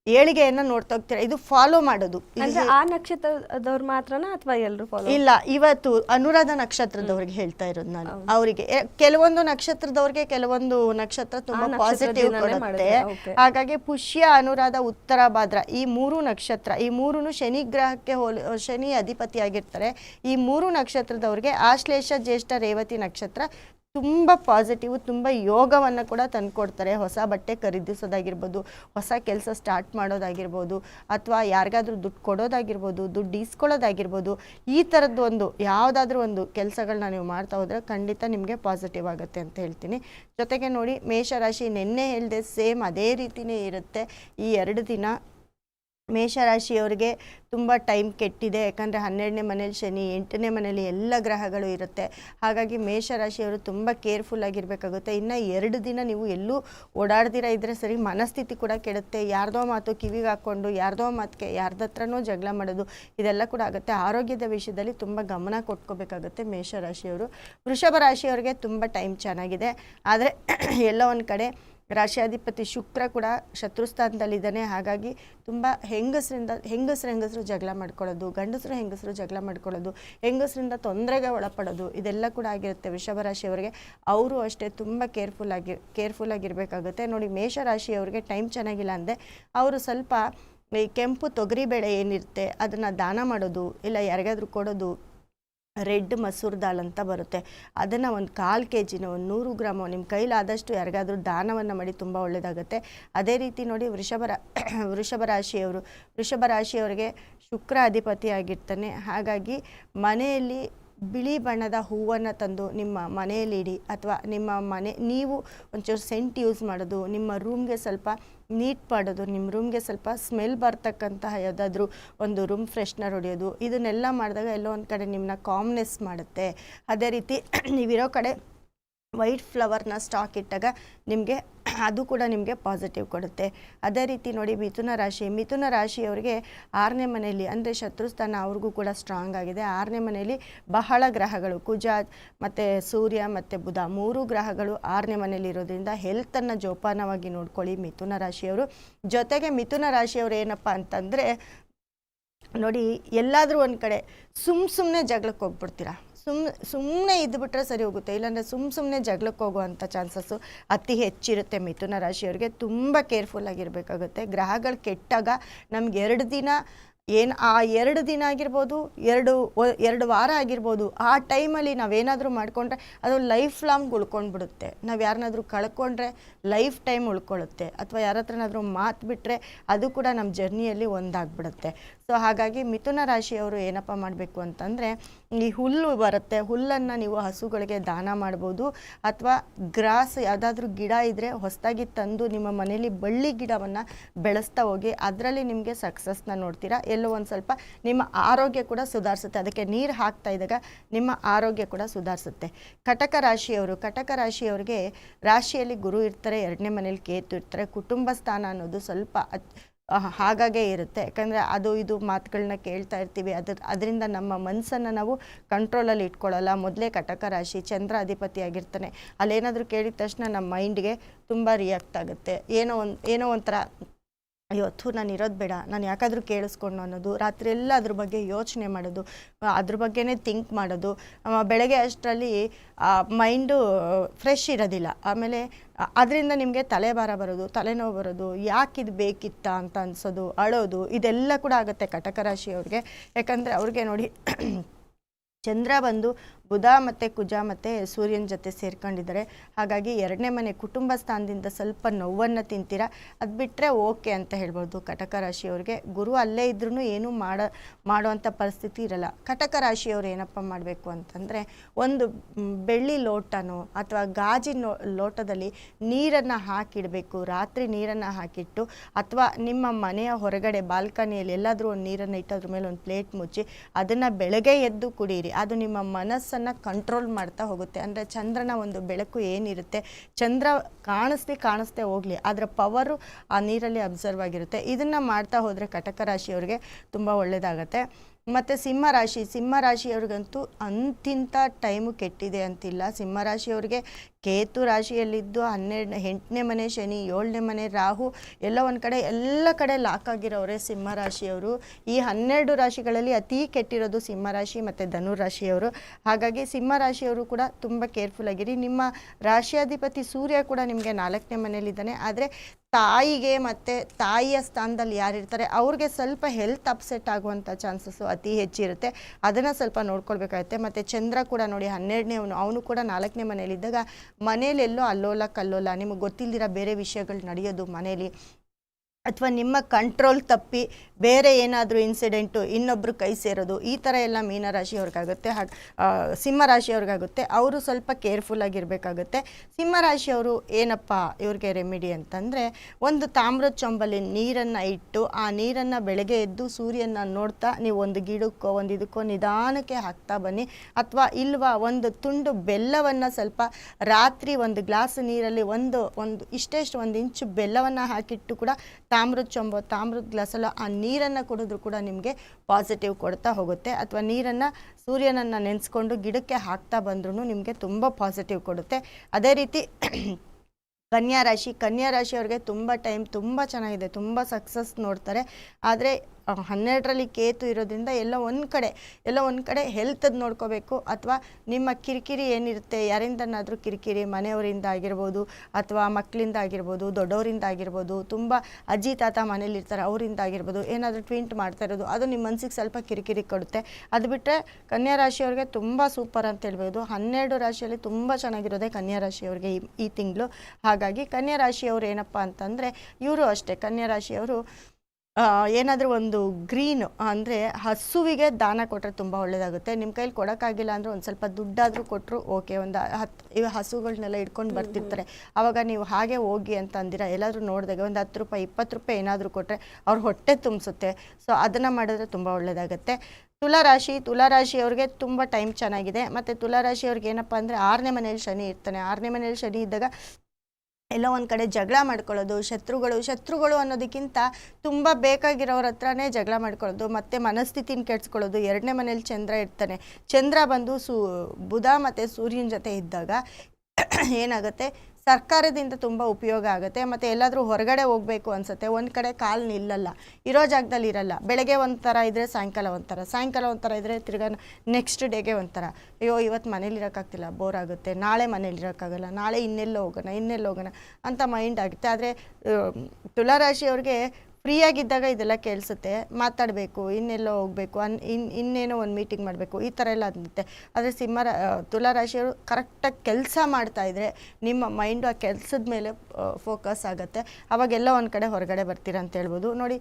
Speaker 2: ಏಳಿಗೆಯನ್ನು ನೋಡ್ತಾ ಹೋಗ್ತೀರಾ? ಇದು ಫಾಲೋ ಮಾಡೋದು.
Speaker 1: ಅಂದ್ರೆ ಆ ನಕ್ಷತ್ರದವ್ರು ಮಾತ್ರನಾ ಅಥವಾ ಎಲ್ಲರೂ ಫಾಲೋ
Speaker 2: ಇಲ್ಲ ಇವತ್ತು ಅನುರಾಧ ನಕ್ಷತ್ರದವ್ರಿಗೆ ಹೇಳ್ತಾ ಇರೋದು ನಾನು. ಅವರಿಗೆ. ಕೆಲವೊಂದು ನಕ್ಷತ್ರದವ್ರಿಗೆ ಕೆಲವೊಂದು ನಕ್ಷತ್ರ ತುಂಬಾ ಪಾಸಿಟಿವ್ ಕೊಡುತ್ತೆ. ಹಾಗಾಗಿ ಪುಷ್ಯ ಅನುರಾಧ ಉತ್ತರ ಭಾದ್ರ ಈ ಮೂರು ನಕ್ಷತ್ರ ಈ ಮೂರು ಶನಿ ಗ್ರಹಕ್ಕೆ ಹೋಲ್ ಶನಿ ಅಧಿಪತಿ ಆಗಿರ್ತಾರೆ. ಈ ಮೂರು ನಕ್ಷತ್ರದವ್ರಿಗೆ ಆಶ್ಲೇಷ ಜ್ಯೇಷ್ಠ ರೇವತಿ ನಕ್ಷತ್ರ ತುಂಬ ಪಾಸಿಟಿವ್ ತುಂಬ ಯೋಗವನ್ನು ಕೂಡ ತಂದುಕೊಡ್ತಾರೆ. ಹೊಸ ಬಟ್ಟೆ ಖರೀದಿಸೋದಾಗಿರ್ಬೋದು, ಹೊಸ ಕೆಲಸ ಸ್ಟಾರ್ಟ್ ಮಾಡೋದಾಗಿರ್ಬೋದು, ಅಥವಾ ಯಾರಿಗಾದರೂ ದುಡ್ಡು ಕೊಡೋದಾಗಿರ್ಬೋದು, ದುಡ್ಡು ಈಸ್ಕೊಳ್ಳೋದಾಗಿರ್ಬೋದು, ಈ ಥರದ್ದು ಒಂದು ಯಾವುದಾದ್ರೂ ಒಂದು ಕೆಲಸಗಳನ್ನ ನೀವು ಮಾಡ್ತಾ ಹೋದರೆ ಖಂಡಿತ ನಿಮಗೆ ಪಾಸಿಟಿವ್ ಆಗುತ್ತೆ ಅಂತ ಹೇಳ್ತೀನಿ. ಜೊತೆಗೆ ನೋಡಿ, ಮೇಷರಾಶಿ ನಿನ್ನೆ ಹೇಳಿದೆ ಸೇಮ್ ಅದೇ ರೀತಿಯೇ ಇರುತ್ತೆ. ಈ ಎರಡು ದಿನ ಮೇಷರಾಶಿಯವರಿಗೆ ತುಂಬ ಟೈಮ್ ಕೆಟ್ಟಿದೆ. ಯಾಕಂದರೆ ಹನ್ನೆರಡನೇ ಮನೇಲಿ ಶನಿ, ಎಂಟನೇ ಮನೇಲಿ ಎಲ್ಲ ಗ್ರಹಗಳು ಇರುತ್ತೆ. ಹಾಗಾಗಿ ಮೇಷರಾಶಿಯವರು ತುಂಬ ಕೇರ್ಫುಲ್ ಆಗಿರಬೇಕಾಗುತ್ತೆ. ಇನ್ನು ಎರಡು ದಿನ ನೀವು ಎಲ್ಲೂ ಓಡಾಡ್ದಿರ ಇದ್ದರೆ ಸರಿ ಮನಸ್ಥಿತಿ ಕೂಡ ಕೆಡುತ್ತೆ. ಯಾರ್ದೋ ಮಾತು ಕಿವಿಗೆ ಹಾಕ್ಕೊಂಡು, ಯಾರ್ದೋ ಮಾತಿಗೆ, ಯಾರ್ದತ್ರನೂ ಜಗಳ ಮಾಡೋದು, ಇದೆಲ್ಲ ಕೂಡ ಆಗುತ್ತೆ. ಆರೋಗ್ಯದ ವಿಷಯದಲ್ಲಿ ತುಂಬ ಗಮನ ಕೊಟ್ಕೋಬೇಕಾಗುತ್ತೆ ಮೇಷರಾಶಿಯವರು. ವೃಷಭ ರಾಶಿಯವರಿಗೆ ತುಂಬ ಟೈಮ್ ಚೆನ್ನಾಗಿದೆ. ಆದರೆ ಎಲ್ಲೋ ಒಂದು ಕಡೆ ರಾಶಿಯಾಧಿಪತಿ ಶುಕ್ರ ಕೂಡ ಶತ್ರುಸ್ಥಾನದಲ್ಲಿದ್ದಾನೆ. ಹಾಗಾಗಿ ತುಂಬ ಹೆಂಗಸರಿಂದ, ಹೆಂಗಸರು ಹೆಂಗಸರು ಜಗಳ ಮಾಡ್ಕೊಳ್ಳೋದು, ಗಂಡಸರು ಹೆಂಗಸರು ಜಗಳ ಮಾಡ್ಕೊಳ್ಳೋದು, ಹೆಂಗಸರಿಂದ ತೊಂದರೆಗೆ ಒಳಪಡೋದು, ಇದೆಲ್ಲ ಕೂಡ ಆಗಿರುತ್ತೆ ವೃಷಭ ರಾಶಿಯವರಿಗೆ ಅವರು ಅಷ್ಟೇ ತುಂಬ ಕೇರ್ಫುಲ್ ಆಗಿ, ಕೇರ್ಫುಲ್ ಆಗಿರಬೇಕಾಗುತ್ತೆ. ನೋಡಿ, ಮೇಷರಾಶಿಯವರಿಗೆ ಟೈಮ್ ಚೆನ್ನಾಗಿಲ್ಲ ಅಂದರೆ ಅವರು ಸ್ವಲ್ಪ ಈ ಕೆಂಪು ತೊಗರಿಬೇಳೆ ಏನಿರುತ್ತೆ, ಅದನ್ನು ದಾನ ಮಾಡೋದು, ಇಲ್ಲ ಯಾರಿಗಾದ್ರೂ ಕೊಡೋದು ರೆಡ್ ಮಸೂರ್ ದಾಲ್ ಅಂತ ಬರುತ್ತೆ. ಅದನ್ನು ಒಂದು ಕಾಲು ಕೆ ಜಿನ ಒಂದು ನೂರು ಗ್ರಾಮು ನಿಮ್ಮ ಕೈಲಾದಷ್ಟು ಯಾರಿಗಾದರೂ ದಾನವನ್ನು ಮಾಡಿ ತುಂಬ ಒಳ್ಳೆಯದಾಗುತ್ತೆ ಅದೇ ರೀತಿ ನೋಡಿ ವೃಷಭ ವೃಷಭ ರಾಶಿಯವರು. ವೃಷಭ ರಾಶಿಯವರಿಗೆ ಶುಕ್ರ ಅಧಿಪತಿ ಆಗಿರ್ತಾನೆ. ಹಾಗಾಗಿ ಮನೆಯಲ್ಲಿ ಬಿಳಿ ಬಣ್ಣದ ಹೂವನ್ನು ತಂದು ನಿಮ್ಮ ಮನೆಯಲ್ಲಿ ಇಡಿ ಅಥವಾ ನಿಮ್ಮ ಮನೆ, ನೀವು ಒಂಚೂರು ಸೆಂಟ್ ಯೂಸ್ ಮಾಡೋದು, ನಿಮ್ಮ ರೂಮ್ಗೆ ಸ್ವಲ್ಪ ನೀಟ್ ಮಾಡೋದು, ನಿಮ್ಮ ರೂಮ್ಗೆ ಸ್ವಲ್ಪ ಸ್ಮೆಲ್ ಬರ್ತಕ್ಕಂತಹ ಯಾವುದಾದ್ರೂ ಒಂದು ರೂಮ್ ಫ್ರೆಶ್ನರ್ ಹೊಡೆಯೋದು, ಇದನ್ನೆಲ್ಲ ಮಾಡಿದಾಗ ಎಲ್ಲೋ ಒಂದು ಕಡೆ ನಿಮ್ಮನ್ನ ಕಾಮ್ನೆಸ್ ಮಾಡುತ್ತೆ. ಅದೇ ರೀತಿ ನೀವಿರೋ ಕಡೆ ವೈಟ್ ಫ್ಲವರ್ನ ಸ್ಟಾಕ್ ಇಟ್ಟಾಗ ನಿಮಗೆ ಅದು ಕೂಡ ನಿಮಗೆ ಪಾಸಿಟಿವ್ ಕೊಡುತ್ತೆ. ಅದೇ ರೀತಿ ನೋಡಿ ಮಿಥುನ ರಾಶಿ, ಮಿಥುನ ರಾಶಿಯವರಿಗೆ ಆರನೇ ಮನೆಯಲ್ಲಿ ಅಂದರೆ ಶತ್ರುಸ್ಥಾನ ಅವ್ರಿಗೂ ಕೂಡ ಸ್ಟ್ರಾಂಗ್ ಆಗಿದೆ. ಆರನೇ ಮನೆಯಲ್ಲಿ ಬಹಳ ಗ್ರಹಗಳು, ಕುಜ ಮತ್ತು ಸೂರ್ಯ ಮತ್ತು ಬುಧ ಮೂರು ಗ್ರಹಗಳು ಆರನೇ ಮನೆಯಲ್ಲಿ ಇರೋದ್ರಿಂದ ಹೆಲ್ತನ್ನು ಜೋಪಾನವಾಗಿ ನೋಡ್ಕೊಳ್ಳಿ ಮಿಥುನ ರಾಶಿಯವರು. ಜೊತೆಗೆ ಮಿಥುನ ರಾಶಿಯವರು ಏನಪ್ಪ ಅಂತಂದರೆ ನೋಡಿ ಎಲ್ಲಾದರೂ ಒಂದು ಕಡೆ ಸುಮ್ಮ ಸುಮ್ಮನೆ ಜಗಳಕ್ಕೆ ಹೋಗ್ಬಿಡ್ತೀರಾ. ಸುಮ್ ಸುಮ್ಮನೆ ಇದ್ಬಿಟ್ರೆ ಸರಿ ಹೋಗುತ್ತೆ. ಇಲ್ಲಾಂದರೆ ಸುಮ್ಮ ಸುಮ್ಮನೆ ಜಗಳಕ್ಕೆ ಹೋಗುವಂಥ ಚಾನ್ಸಸ್ಸು ಅತಿ ಹೆಚ್ಚಿರುತ್ತೆ ಮಿಥುನ ರಾಶಿಯವರಿಗೆ. ತುಂಬ ಕೇರ್ಫುಲ್ ಆಗಿರಬೇಕಾಗುತ್ತೆ. ಗ್ರಹಗಳು ಕೆಟ್ಟಾಗ ನಮ್ಗೆ ಎರಡು ದಿನ ಏನು, ಆ ಎರಡು ದಿನ ಆಗಿರ್ಬೋದು, ಎರಡು ಎರಡು ವಾರ ಆಗಿರ್ಬೋದು, ಆ ಟೈಮಲ್ಲಿ ನಾವೇನಾದರೂ ಮಾಡಿಕೊಂಡ್ರೆ ಅದು ಲೈಫ್ ಲಾಂಗ್ ಉಳ್ಕೊಂಡ್ಬಿಡುತ್ತೆ. ನಾವು ಯಾರನ್ನಾದರೂ ಕಳ್ಕೊಂಡ್ರೆ ಲೈಫ್ ಟೈಮ್ ಉಳ್ಕೊಳ್ಳುತ್ತೆ. ಅಥವಾ ಯಾರ ಹತ್ರನಾದರೂ ಮಾತು ಬಿಟ್ಟರೆ ಅದು ಕೂಡ ನಮ್ಮ ಜರ್ನಿಯಲ್ಲಿ ಒಂದಾಗ್ಬಿಡುತ್ತೆ. ಸೊ ಹಾಗಾಗಿ ಮಿಥುನ ರಾಶಿಯವರು ಏನಪ್ಪ ಮಾಡಬೇಕು ಅಂತಂದರೆ ಈ ಹುಲ್ಲು ಬರುತ್ತೆ, ಹುಲ್ಲನ್ನು ನೀವು ಹಸುಗಳಿಗೆ ದಾನ ಮಾಡ್ಬೋದು, ಅಥವಾ ಗ್ರಾಸ್ ಯಾವುದಾದ್ರೂ ಗಿಡ ಇದ್ದರೆ ಹೊಸದಾಗಿ ತಂದು ನಿಮ್ಮ ಮನೇಲಿ ಬಳ್ಳಿ ಗಿಡವನ್ನು ಬೆಳೆಸ್ತಾ ಹೋಗಿ, ಅದರಲ್ಲಿ ನಿಮಗೆ ಸಕ್ಸಸ್ನ ನೋಡ್ತೀರಾ? ಎಲ್ಲೋ ಒಂದು ಸ್ವಲ್ಪ ನಿಮ್ಮ ಆರೋಗ್ಯ ಕೂಡ ಸುಧಾರಿಸುತ್ತೆ. ಅದಕ್ಕೆ ನೀರು ಹಾಕ್ತಾ ಇದ್ದಾಗ ನಿಮ್ಮ ಆರೋಗ್ಯ ಕೂಡ ಸುಧಾರಿಸುತ್ತೆ. ಕಟಕ ರಾಶಿಯವರು, ಕಟಕ ರಾಶಿಯವರಿಗೆ ರಾಶಿಯಲ್ಲಿ ಗುರು ಇರ್ತಾರೆ, ಎರಡನೇ ಮನೇಲಿ ಕೇತು ಇರ್ತಾರೆ ಕುಟುಂಬ ಸ್ಥಾನ ಅನ್ನೋದು ಸ್ವಲ್ಪ ಹಾಗಾಗೇ ಇರುತ್ತೆ. ಯಾಕಂದರೆ ಅದು ಇದು ಮಾತುಗಳನ್ನ ಕೇಳ್ತಾ ಇರ್ತೀವಿ. ಅದ್ರ, ಅದರಿಂದ ನಮ್ಮ ಮನಸ್ಸನ್ನು ನಾವು ಕಂಟ್ರೋಲಲ್ಲಿ ಇಟ್ಕೊಳ್ಳಲ್ಲ. ಮೊದಲೇ ಕಟಕ ರಾಶಿ ಚಂದ್ರ ಅಧಿಪತಿ ಆಗಿರ್ತಾನೆ ಅಲ್ಲೇನಾದರೂ ಕೇಳಿದ ತಕ್ಷಣ ನಮ್ಮ ಮೈಂಡ್ಗೆ ತುಂಬ ರಿಯಾಕ್ಟ್ ಆಗುತ್ತೆ. ಏನೋ ಒಂದು, ಏನೋ ಒಂಥರ ಅಯ್ಯೋ ನಾನು ಇರೋದು ಬೇಡ. ನಾನು ಯಾಕಾದರೂ ಕೇಳಿಸ್ಕೊಂಡು ಅನ್ನೋದು, ರಾತ್ರಿ ಎಲ್ಲ ಅದ್ರ ಬಗ್ಗೆ ಯೋಚನೆ ಮಾಡೋದು, ಅದ್ರ ಬಗ್ಗೆನೇ ಥಿಂಕ್ ಮಾಡೋದು ಬೆಳಗ್ಗೆ ಅಷ್ಟರಲ್ಲಿ ಮೈಂಡು ಫ್ರೆಶ್ ಇರೋದಿಲ್ಲ. ಆಮೇಲೆ, ಅದರಿಂದ ನಿಮಗೆ ತಲೆಭಾರ ಬರೋದು, ತಲೆನೋವು ಬರೋದು, ಯಾಕೆ ಇದು ಬೇಕಿತ್ತ ಅಂತ ಅನ್ಸೋದು, ಅಳೋದು, ಇದೆಲ್ಲ ಕೂಡ ಆಗುತ್ತೆ ಕಟಕ ರಾಶಿಯವ್ರಿಗೆ ಯಾಕಂದರೆ ಅವ್ರಿಗೆ ನೋಡಿ, ಚಂದ್ರ ಬಂದು ಬುಧ ಮತ್ತು ಕುಜ ಮತ್ತು ಸೂರ್ಯನ ಜೊತೆ ಸೇರ್ಕೊಂಡಿದ್ದಾರೆ. ಹಾಗಾಗಿ ಎರಡನೇ ಮನೆ ಕುಟುಂಬ ಸ್ಥಾನದಿಂದ ಸ್ವಲ್ಪ ನೋವನ್ನು ತಿಂತೀರಾ? ಅದು ಬಿಟ್ಟರೆ ಓಕೆ ಅಂತ ಹೇಳ್ಬೋದು ಕಟಕ ರಾಶಿಯವ್ರಿಗೆ. ಗುರು ಅಲ್ಲೇ ಇದ್ರೂ ಏನೂ ಮಾಡೋ ಮಾಡುವಂಥ ಪರಿಸ್ಥಿತಿ ಇರಲ್ಲ. ಕಟಕ ರಾಶಿಯವ್ರು ಏನಪ್ಪ ಮಾಡಬೇಕು ಅಂತಂದರೆ, ಒಂದು ಬೆಳ್ಳಿ ಲೋಟನೋ ಅಥವಾ ಗಾಜಿನ ಲೋಟದಲ್ಲಿ ನೀರನ್ನು ಹಾಕಿಡಬೇಕು. ರಾತ್ರಿ ನೀರನ್ನು ಹಾಕಿಟ್ಟು ಅಥವಾ ನಿಮ್ಮ ಮನೆಯ ಹೊರಗಡೆ ಬಾಲ್ಕನಿಯಲ್ಲಿ ಎಲ್ಲಾದರೂ ಒಂದು ನೀರನ್ನು ಇಟ್ಟು ಅದ್ರ ಮೇಲೆ ಒಂದು ಪ್ಲೇಟ್ ಮುಚ್ಚಿ ಅದನ್ನು ಬೆಳಗ್ಗೆ ಎದ್ದು ಕುಡಿಯಿರಿ ಅದು ನಿಮ್ಮ ಮನಸ್ಸನ್ನು ಕಂಟ್ರೋಲ್ ಮಾಡ್ತಾ ಹೋಗುತ್ತೆ. ಅಂದರೆ ಚಂದ್ರನ ಒಂದು ಬೆಳಕು ಏನಿರುತ್ತೆ, ಚಂದ್ರ ಕಾಣಿಸ್ತಿ ಕಾಣಿಸ್ದೆ ಹೋಗಲಿ ಅದರ ಪವರು ಆ ನೀರಲ್ಲಿ ಅಬ್ಸರ್ವ್ ಆಗಿರುತ್ತೆ. ಇದನ್ನು ಮಾಡ್ತಾ ಹೋದರೆ ಕಟಕ ರಾಶಿಯವ್ರಿಗೆ ತುಂಬ ಒಳ್ಳೆಯದಾಗತ್ತೆ ಮತ್ತು ಸಿಂಹ ರಾಶಿ, ಸಿಂಹ ರಾಶಿಯವ್ರಿಗಂತೂ ಅಂತಿಂಥ ಟೈಮು ಕೆಟ್ಟಿದೆ ಅಂತಿಲ್ಲ. ಸಿಂಹ ರಾಶಿಯವ್ರಿಗೆ ಕೇತು ರಾಶಿಯಲ್ಲಿದ್ದು ಹನ್ನೆರಡು ಎಂಟನೇ ಮನೆ ಶನಿ, ಏಳನೇ ಮನೆ ರಾಹು, ಎಲ್ಲ ಒಂದು ಕಡೆ, ಎಲ್ಲ ಕಡೆ ಲಾಕ್ ಆಗಿರೋರೆ ಸಿಂಹ ರಾಶಿಯವರು. ಈ ಹನ್ನೆರಡು ರಾಶಿಗಳಲ್ಲಿ ಅತಿ ಕೆಟ್ಟಿರೋದು ಸಿಂಹ ರಾಶಿ ಮತ್ತು ಧನು ರಾಶಿಯವರು. ಹಾಗಾಗಿ ಸಿಂಹ ರಾಶಿಯವರು ಕೂಡ ತುಂಬ ಕೇರ್ಫುಲ್ ಆಗಿರಿ. ನಿಮ್ಮ ರಾಶಿಯಾಧಿಪತಿ ಸೂರ್ಯ ಕೂಡ ನಿಮಗೆ ನಾಲ್ಕನೇ ಮನೆಯಲ್ಲಿದ್ದಾನೆ. ಆದರೆ ತಾಯಿಗೆ ಮತ್ತು ತಾಯಿಯ ಸ್ಥಾನದಲ್ಲಿ ಯಾರಿರ್ತಾರೆ, ಅವ್ರಿಗೆ ಸ್ವಲ್ಪ ಹೆಲ್ತ್ ಅಪ್ಸೆಟ್ ಆಗುವಂಥ ಚಾನ್ಸಸ್ಸು ಅತಿ ಹೆಚ್ಚಿರುತ್ತೆ. ಅದನ್ನು ಸ್ವಲ್ಪ ನೋಡ್ಕೊಳ್ಬೇಕಾಗುತ್ತೆ. ಮತ್ತು ಚಂದ್ರ ಕೂಡ ನೋಡಿ ಹನ್ನೆರಡನೇ ಅವನು ಅವನು ಕೂಡ ನಾಲ್ಕನೇ ಮನೇಲಿದ್ದಾಗ ಮನೇಲೆಲ್ಲೋ ಅಲ್ಲೋಲ ಕಲ್ಲೋಲ ನಿಮಗೆ ಗೊತ್ತಿಲ್ದಿರ ಬೇರೆ ವಿಷಯಗಳು ನಡೆಯೋದು ಮನೇಲಿ. ಅಥವಾ ನಿಮ್ಮ ಕಂಟ್ರೋಲ್ ತಪ್ಪಿ ಬೇರೆ ಏನಾದರೂ ಇನ್ಸಿಡೆಂಟು ಇನ್ನೊಬ್ಬರು ಕೈ ಸೇರೋದು, ಈ ಥರ ಎಲ್ಲ ಮೀನರಾಶಿಯವ್ರಿಗಾಗುತ್ತೆ. ಹಾಗೆ ಸಿಂಹ ರಾಶಿಯವ್ರಿಗಾಗುತ್ತೆ ಅವರು ಸ್ವಲ್ಪ ಕೇರ್ಫುಲ್ ಆಗಿರಬೇಕಾಗುತ್ತೆ. ಸಿಂಹ ರಾಶಿಯವರು ಏನಪ್ಪ ಇವ್ರಿಗೆ ರೆಮಿಡಿ ಅಂತಂದರೆ, ಒಂದು ತಾಮ್ರದ ಚೊಂಬಲ್ಲಿ ನೀರನ್ನು ಇಟ್ಟು, ಆ ನೀರನ್ನು ಬೆಳಗ್ಗೆ ಎದ್ದು ಸೂರ್ಯನ ನೋಡ್ತಾ ನೀವು ಒಂದು ಗಿಡಕ್ಕೋ, ಒಂದು ಇದಕ್ಕೋ ನಿಧಾನಕ್ಕೆ ಹಾಕ್ತಾ ಬನ್ನಿ. ಅಥವಾ ಇಲ್ವಾ ಒಂದು ತುಂಡು ಬೆಲ್ಲವನ್ನು ಸ್ವಲ್ಪ ರಾತ್ರಿ ಒಂದು ಗ್ಲಾಸ್ ನೀರಲ್ಲಿ ಒಂದು ಒಂದು ಇಷ್ಟೆಷ್ಟು ಒಂದು ಇಂಚು ಬೆಲ್ಲವನ್ನು ಹಾಕಿಟ್ಟು ಕೂಡ ತಾಮ್ರದ ಚೊಂಬು, ತಾಮ್ರದ ಗ್ಲಾಸಲ್ಲ ಆ ನೀರನ್ನು ಕುಡಿದ್ರೂ ಕೂಡ ನಿಮಗೆ ಪಾಸಿಟಿವ್ ಕೊಡ್ತಾ ಹೋಗುತ್ತೆ. ಅಥವಾ ನೀರನ್ನು ಸೂರ್ಯನನ್ನು ನೆನೆಸ್ಕೊಂಡು ಗಿಡಕ್ಕೆ ಹಾಕ್ತಾ ಬಂದ್ರೂ ನಿಮಗೆ ತುಂಬ ಪಾಸಿಟಿವ್ ಕೊಡುತ್ತೆ. ಅದೇ ರೀತಿ ಕನ್ಯಾ ರಾಶಿ, ಕನ್ಯಾ ರಾಶಿಯವ್ರಿಗೆ ತುಂಬ ಟೈಮ್ ತುಂಬ ಚೆನ್ನಾಗಿದೆ, ತುಂಬ ಸಕ್ಸಸ್ ನೋಡ್ತಾರೆ. ಆದರೆ ಹನ್ನೆರಡರಲ್ಲಿ ಕೇತು ಇರೋದ್ರಿಂದ ಎಲ್ಲ ಒಂದು ಕಡೆ, ಎಲ್ಲ ಒಂದು ಕಡೆ ಹೆಲ್ತದ್ದು ನೋಡ್ಕೋಬೇಕು. ಅಥವಾ ನಿಮ್ಮ ಕಿರಿಕಿರಿ ಏನಿರುತ್ತೆ, ಯಾರಿಂದನಾದರೂ ಕಿರಿಕಿರಿ ಮನೆಯವರಿಂದ ಆಗಿರ್ಬೋದು, ಅಥವಾ ಮಕ್ಕಳಿಂದ ಆಗಿರ್ಬೋದು, ದೊಡ್ಡವರಿಂದ ಆಗಿರ್ಬೋದು, ತುಂಬ ಅಜ್ಜಿ, ತಾತ ಮನೇಲಿರ್ತಾರೆ ಅವರಿಂದ ಆಗಿರ್ಬೋದು, ಏನಾದರೂ ಟ್ವಿಂಟ್ ಮಾಡ್ತಾ ಇರೋದು, ಅದು ನಿಮ್ಮ ಮನಸ್ಸಿಗೆ ಸ್ವಲ್ಪ ಕಿರಿಕಿರಿ ಕೊಡುತ್ತೆ. ಅದು ಬಿಟ್ಟರೆ ಕನ್ಯಾ ರಾಶಿಯವ್ರಿಗೆ ತುಂಬ ಸೂಪರ್ ಅಂತ ಹೇಳ್ಬೋದು. ಹನ್ನೆರಡು ರಾಶಿಯಲ್ಲಿ ತುಂಬ ಚೆನ್ನಾಗಿರೋದೇ ಕನ್ಯಾ ರಾಶಿಯವ್ರಿಗೆ ಈ ಈ ತಿಂಗಳು. ಹಾಗಾಗಿ ಕನ್ಯಾ ರಾಶಿಯವರು ಏನಪ್ಪ ಅಂತಂದರೆ, ಇವರು ಅಷ್ಟೇ. ಕನ್ಯಾ ರಾಶಿಯವರು ಏನಾದರೂ ಒಂದು ಗ್ರೀನ್, ಅಂದರೆ ಹಸುವಿಗೆ ದಾನ ಕೊಟ್ಟರೆ ತುಂಬ ಒಳ್ಳೆಯದಾಗುತ್ತೆ ನಿಮ್ಮ ಕೈಲಿ ಕೊಡೋಕ್ಕಾಗಿಲ್ಲ ಅಂದರೆ ಒಂದು ಸ್ವಲ್ಪ ದುಡ್ಡಾದರೂ ಕೊಟ್ಟರು ಓಕೆ, ಒಂದು ಹತ್ತು ಇವ ಹಸುಗಳನ್ನೆಲ್ಲ ಇಟ್ಕೊಂಡು ಬರ್ತಿರ್ತಾರೆ. ಆವಾಗ ನೀವು ಹಾಗೆ ಹೋಗಿ ಅಂತ ಅಂದಿರ? ಎಲ್ಲಾದರೂ ನೋಡಿದಾಗ ಒಂದು ಹತ್ತು ರೂಪಾಯಿ, ಇಪ್ಪತ್ತು ರೂಪಾಯಿ ಏನಾದರೂ ಕೊಟ್ಟರೆ ಅವ್ರ ಹೊಟ್ಟೆ ತುಂಬಿಸುತ್ತೆ. ಸೊ, ಅದನ್ನು ಮಾಡಿದ್ರೆ ತುಂಬ ಒಳ್ಳೆಯದಾಗುತ್ತೆ ತುಲಾರಾಶಿ ತುಲಾರಾಶಿಯವ್ರಿಗೆ ತುಂಬ ಟೈಮ್ ಚೆನ್ನಾಗಿದೆ. ಮತ್ತು ತುಲಾರಾಶಿಯವ್ರಿಗೆ ಏನಪ್ಪ ಅಂದರೆ ಆರನೇ ಮನೇಲಿ ಶನಿ ಇರ್ತಾನೆ. ಆರನೇ ಮನೇಲಿ ಶನಿ ಇದ್ದಾಗ ಎಲ್ಲೋ ಒಂದು ಕಡೆ ಜಗಳ ಮಾಡ್ಕೊಳ್ಳೋದು, ಶತ್ರುಗಳು ಶತ್ರುಗಳು ಅನ್ನೋದಕ್ಕಿಂತ ತುಂಬ ಬೇಕಾಗಿರೋರ ಹತ್ರನೇ ಜಗಳ ಮಾಡ್ಕೊಳ್ಳೋದು, ಮತ್ತು ಮನಸ್ಥಿತಿನ ಕೆಡ್ಸ್ಕೊಳ್ಳೋದು. ಎರಡನೇ ಮನೇಲಿ ಚಂದ್ರ ಇರ್ತಾನೆ. ಚಂದ್ರ ಬಂದು ಸೂ, ಬುಧ ಮತ್ತು ಸೂರ್ಯನ ಜೊತೆ ಇದ್ದಾಗ ಏನಾಗುತ್ತೆ? ಸರ್ಕಾರದಿಂದ ತುಂಬ ಉಪಯೋಗ ಆಗುತ್ತೆ. ಮತ್ತು ಎಲ್ಲಾದರೂ ಹೊರಗಡೆ ಹೋಗಬೇಕು ಅನಿಸುತ್ತೆ. ಒಂದು ಕಡೆ ಕಾಲು ನಿಲ್ಲಲ್ಲ. ಇರೋ ಜಾಗದಲ್ಲಿ ಇರಲ್ಲ. ಬೆಳಗ್ಗೆ ಒಂಥರ ಇದ್ದರೆ ಸಾಯಂಕಾಲ ಒಂಥರ. ಸಾಯಂಕಾಲ ಒಂಥರ ಇದ್ದರೆ ತಿರ್ಗಾ ನೆಕ್ಸ್ಟ್ ಡೇಗೆ ಒಂಥರ. ಅಯ್ಯೋ ಇವತ್ತು ಮನೇಲಿ ಇರೋಕ್ಕಾಗ್ತಿಲ್ಲ. ಬೋರ್ ಆಗುತ್ತೆ. ನಾಳೆ ಮನೇಲಿ ಇರೋಕ್ಕಾಗಲ್ಲ. ನಾಳೆ ಇನ್ನೆಲ್ಲೋ ಹೋಗೋಣ ಇನ್ನೆಲ್ಲೋ ಹೋಗೋಣ ಅಂತ ಮೈಂಡ್ ಆಗುತ್ತೆ. ಆದರೆ ತುಲಾರಾಶಿಯವ್ರಿಗೆ ಫ್ರೀಯಾಗಿದ್ದಾಗ ಇದೆಲ್ಲ ಕೇಳಿಸುತ್ತೆ, ಮಾತಾಡಬೇಕು, ಇನ್ನೆಲ್ಲೋ ಹೋಗಬೇಕು, ಅನ್, ಇನ್, ಇನ್ನೇನೋ ಒಂದು ಮೀಟಿಂಗ್ ಮಾಡಬೇಕು, ಈ ಥರ ಎಲ್ಲ ಅನ್ನುತ್ತೆ ಆದರೆ ಸಿಂಹ ತುಲಾರಾಶಿಯವರು ಕರೆಕ್ಟಾಗಿ ಕೆಲಸ ಮಾಡ್ತಾಯಿದ್ರೆ ನಿಮ್ಮ ಮೈಂಡು ಆ ಕೆಲಸದ ಮೇಲೆ ಫೋಕಸ್ ಆಗುತ್ತೆ. ಅವಾಗೆಲ್ಲ ಒಂದು ಕಡೆ ಹೊರಗಡೆ ಬರ್ತೀರ ಅಂತ ಹೇಳ್ಬೋದು. ನೋಡಿ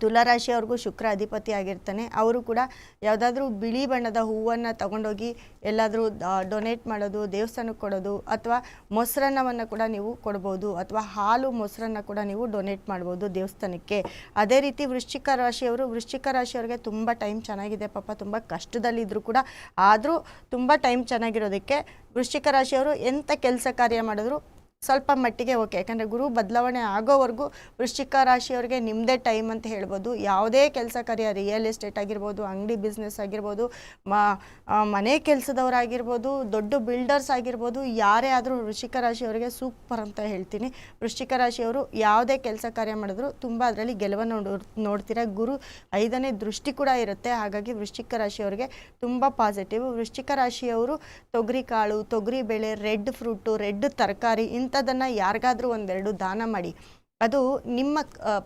Speaker 2: ತುಲಾರಾಶಿಯವ್ರಿಗೂ ಶುಕ್ರ ಅಧಿಪತಿ ಆಗಿರ್ತಾನೆ. ಅವರು ಕೂಡ ಯಾವುದಾದ್ರೂ ಬಿಳಿ ಬಣ್ಣದ ಹೂವನ್ನು ತಗೊಂಡೋಗಿ ಎಲ್ಲಾದರೂ ಡೊನೇಟ್ ಮಾಡೋದು, ದೇವಸ್ಥಾನಕ್ಕೆ ಕೊಡೋದು, ಅಥವಾ ಮೊಸರನ್ನವನ್ನು ಕೂಡ ನೀವು ಕೊಡ್ಬೋದು, ಅಥವಾ ಹಾಲು ಮೊಸರನ್ನ ಕೂಡ ನೀವು ಡೊನೇಟ್ ಮಾಡ್ಬೋದು ದೇವಸ್ಥಾನಕ್ಕೆ. ಅದೇ ರೀತಿ ವೃಶ್ಚಿಕ ರಾಶಿಯವರು, ವೃಶ್ಚಿಕ ರಾಶಿಯವ್ರಿಗೆ ತುಂಬ ಟೈಮ್ ಚೆನ್ನಾಗಿದೆ ಪಾಪ, ತುಂಬ ಕಷ್ಟದಲ್ಲಿದ್ದರೂ ಕೂಡ ಆದರೂ ತುಂಬ ಟೈಮ್ ಚೆನ್ನಾಗಿರೋದಕ್ಕೆ ವೃಶ್ಚಿಕ ರಾಶಿಯವರು ಎಂಥ ಕೆಲಸ ಕಾರ್ಯ ಮಾಡಿದ್ರು ಸ್ವಲ್ಪ ಮಟ್ಟಿಗೆ ಓಕೆ. ಯಾಕಂದರೆ ಗುರು ಬದಲಾವಣೆ ಆಗೋವರೆಗೂ ವೃಶ್ಚಿಕ ರಾಶಿಯವರಿಗೆ ನಿಮ್ಮದೇ ಟೈಮ್ ಅಂತ ಹೇಳ್ಬೋದು. ಯಾವುದೇ ಕೆಲಸ ಕಾರ್ಯ ರಿಯಲ್ ಎಸ್ಟೇಟ್ ಆಗಿರ್ಬೋದು, ಅಂಗಡಿ ಬಿಸ್ನೆಸ್ ಆಗಿರ್ಬೋದು ಮನೆ ಕೆಲಸದವರಾಗಿರ್ಬೋದು ದೊಡ್ಡ ಬಿಲ್ಡರ್ಸ್ ಆಗಿರ್ಬೋದು, ಯಾರೇ ಆದರೂ ವೃಶ್ಚಿಕ ರಾಶಿಯವರಿಗೆ ಸೂಪರ್ ಅಂತ ಹೇಳ್ತೀನಿ. ವೃಶ್ಚಿಕ ರಾಶಿಯವರು ಯಾವುದೇ ಕೆಲಸ, ಕಾರ್ಯ ಮಾಡಿದ್ರು ತುಂಬ ಅದರಲ್ಲಿ ಗೆಲುವನ್ನು ನೋಡ್, ನೋಡ್ತೀರಾ? ಗುರು ಐದನೇ ದೃಷ್ಟಿ ಕೂಡ ಇರುತ್ತೆ. ಹಾಗಾಗಿ ವೃಶ್ಚಿಕ ರಾಶಿಯವರಿಗೆ ತುಂಬ ಪಾಸಿಟಿವ್ ವೃಶ್ಚಿಕ ರಾಶಿಯವರು ತೊಗರಿ ಕಾಳು, ತೊಗರಿ ಬೆಳೆ ರೆಡ್ ಫ್ರೂಟು ರೆಡ್ ತರಕಾರಿ ಇಂಥದ್ದನ್ನು ಯಾರಿಗಾದರೂ ಒಂದೆರಡು ದಾನ ಮಾಡಿ. ಅದು ನಿಮ್ಮ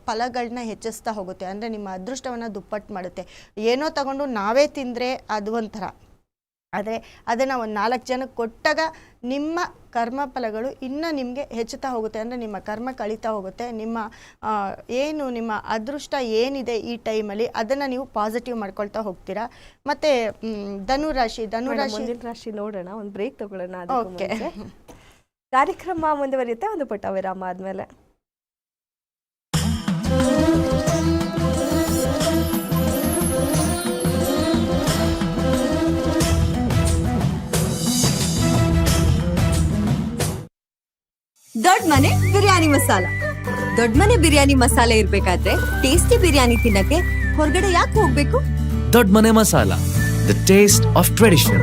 Speaker 2: ಫಲಗಳನ್ನ ಹೆಚ್ಚಿಸ್ತಾ ಹೋಗುತ್ತೆ. ಅಂದರೆ ನಿಮ್ಮ ಅದೃಷ್ಟವನ್ನು ದುಪ್ಪಟ್ಟು ಮಾಡುತ್ತೆ. ಏನೋ ತಗೊಂಡು ನಾವೇ ತಿಂದರೆ ಅದು ಒಂಥರ. ಆದರೆ ಅದನ್ನು ಒಂದು ನಾಲ್ಕು ಜನಕ್ಕೆ ಕೊಟ್ಟಾಗ ನಿಮ್ಮ ಕರ್ಮ ಫಲಗಳು ಇನ್ನೂ ನಿಮಗೆ ಹೆಚ್ಚುತ್ತಾ ಹೋಗುತ್ತೆ. ಅಂದರೆ ನಿಮ್ಮ ಕರ್ಮ ಕಳೀತಾ ಹೋಗುತ್ತೆ. ನಿಮ್ಮ ಏನು ನಿಮ್ಮ ಅದೃಷ್ಟ ಏನಿದೆ ಈ ಟೈಮಲ್ಲಿ ಅದನ್ನು ನೀವು ಪಾಸಿಟಿವ್ ಮಾಡ್ಕೊಳ್ತಾ ಹೋಗ್ತೀರಾ? ಮತ್ತು ಧನುರಾಶಿ ಧನುರಾಶಿ
Speaker 1: ರಾಶಿ ನೋಡೋಣ. ಒಂದು ಬ್ರೇಕ್ ತಗೊಳ್ಳೋಣ
Speaker 2: ಓಕೆ.
Speaker 1: ಕಾರ್ಯಕ್ರಮ ಮುಂದುವರಿಯುತ್ತೆ ಒಂದು ಪುಟ್ಟ ವಿರಾಮ ಆದ್ಮೇಲೆ.
Speaker 3: ದೊಡ್ಡ ಮನೆ ಬಿರಿಯಾನಿ ಮಸಾಲ. ದೊಡ್ಡ ಮನೆ ಬಿರಿಯಾನಿ ಮಸಾಲೆ ಇರ್ಬೇಕಾದ್ರೆ ಟೇಸ್ಟಿ ಬಿರಿಯಾನಿ ತಿನ್ನಕ್ಕೆ ಹೊರಗಡೆ ಯಾಕೆ ಹೋಗ್ಬೇಕು?
Speaker 4: Dodda Mane masala the taste of tradition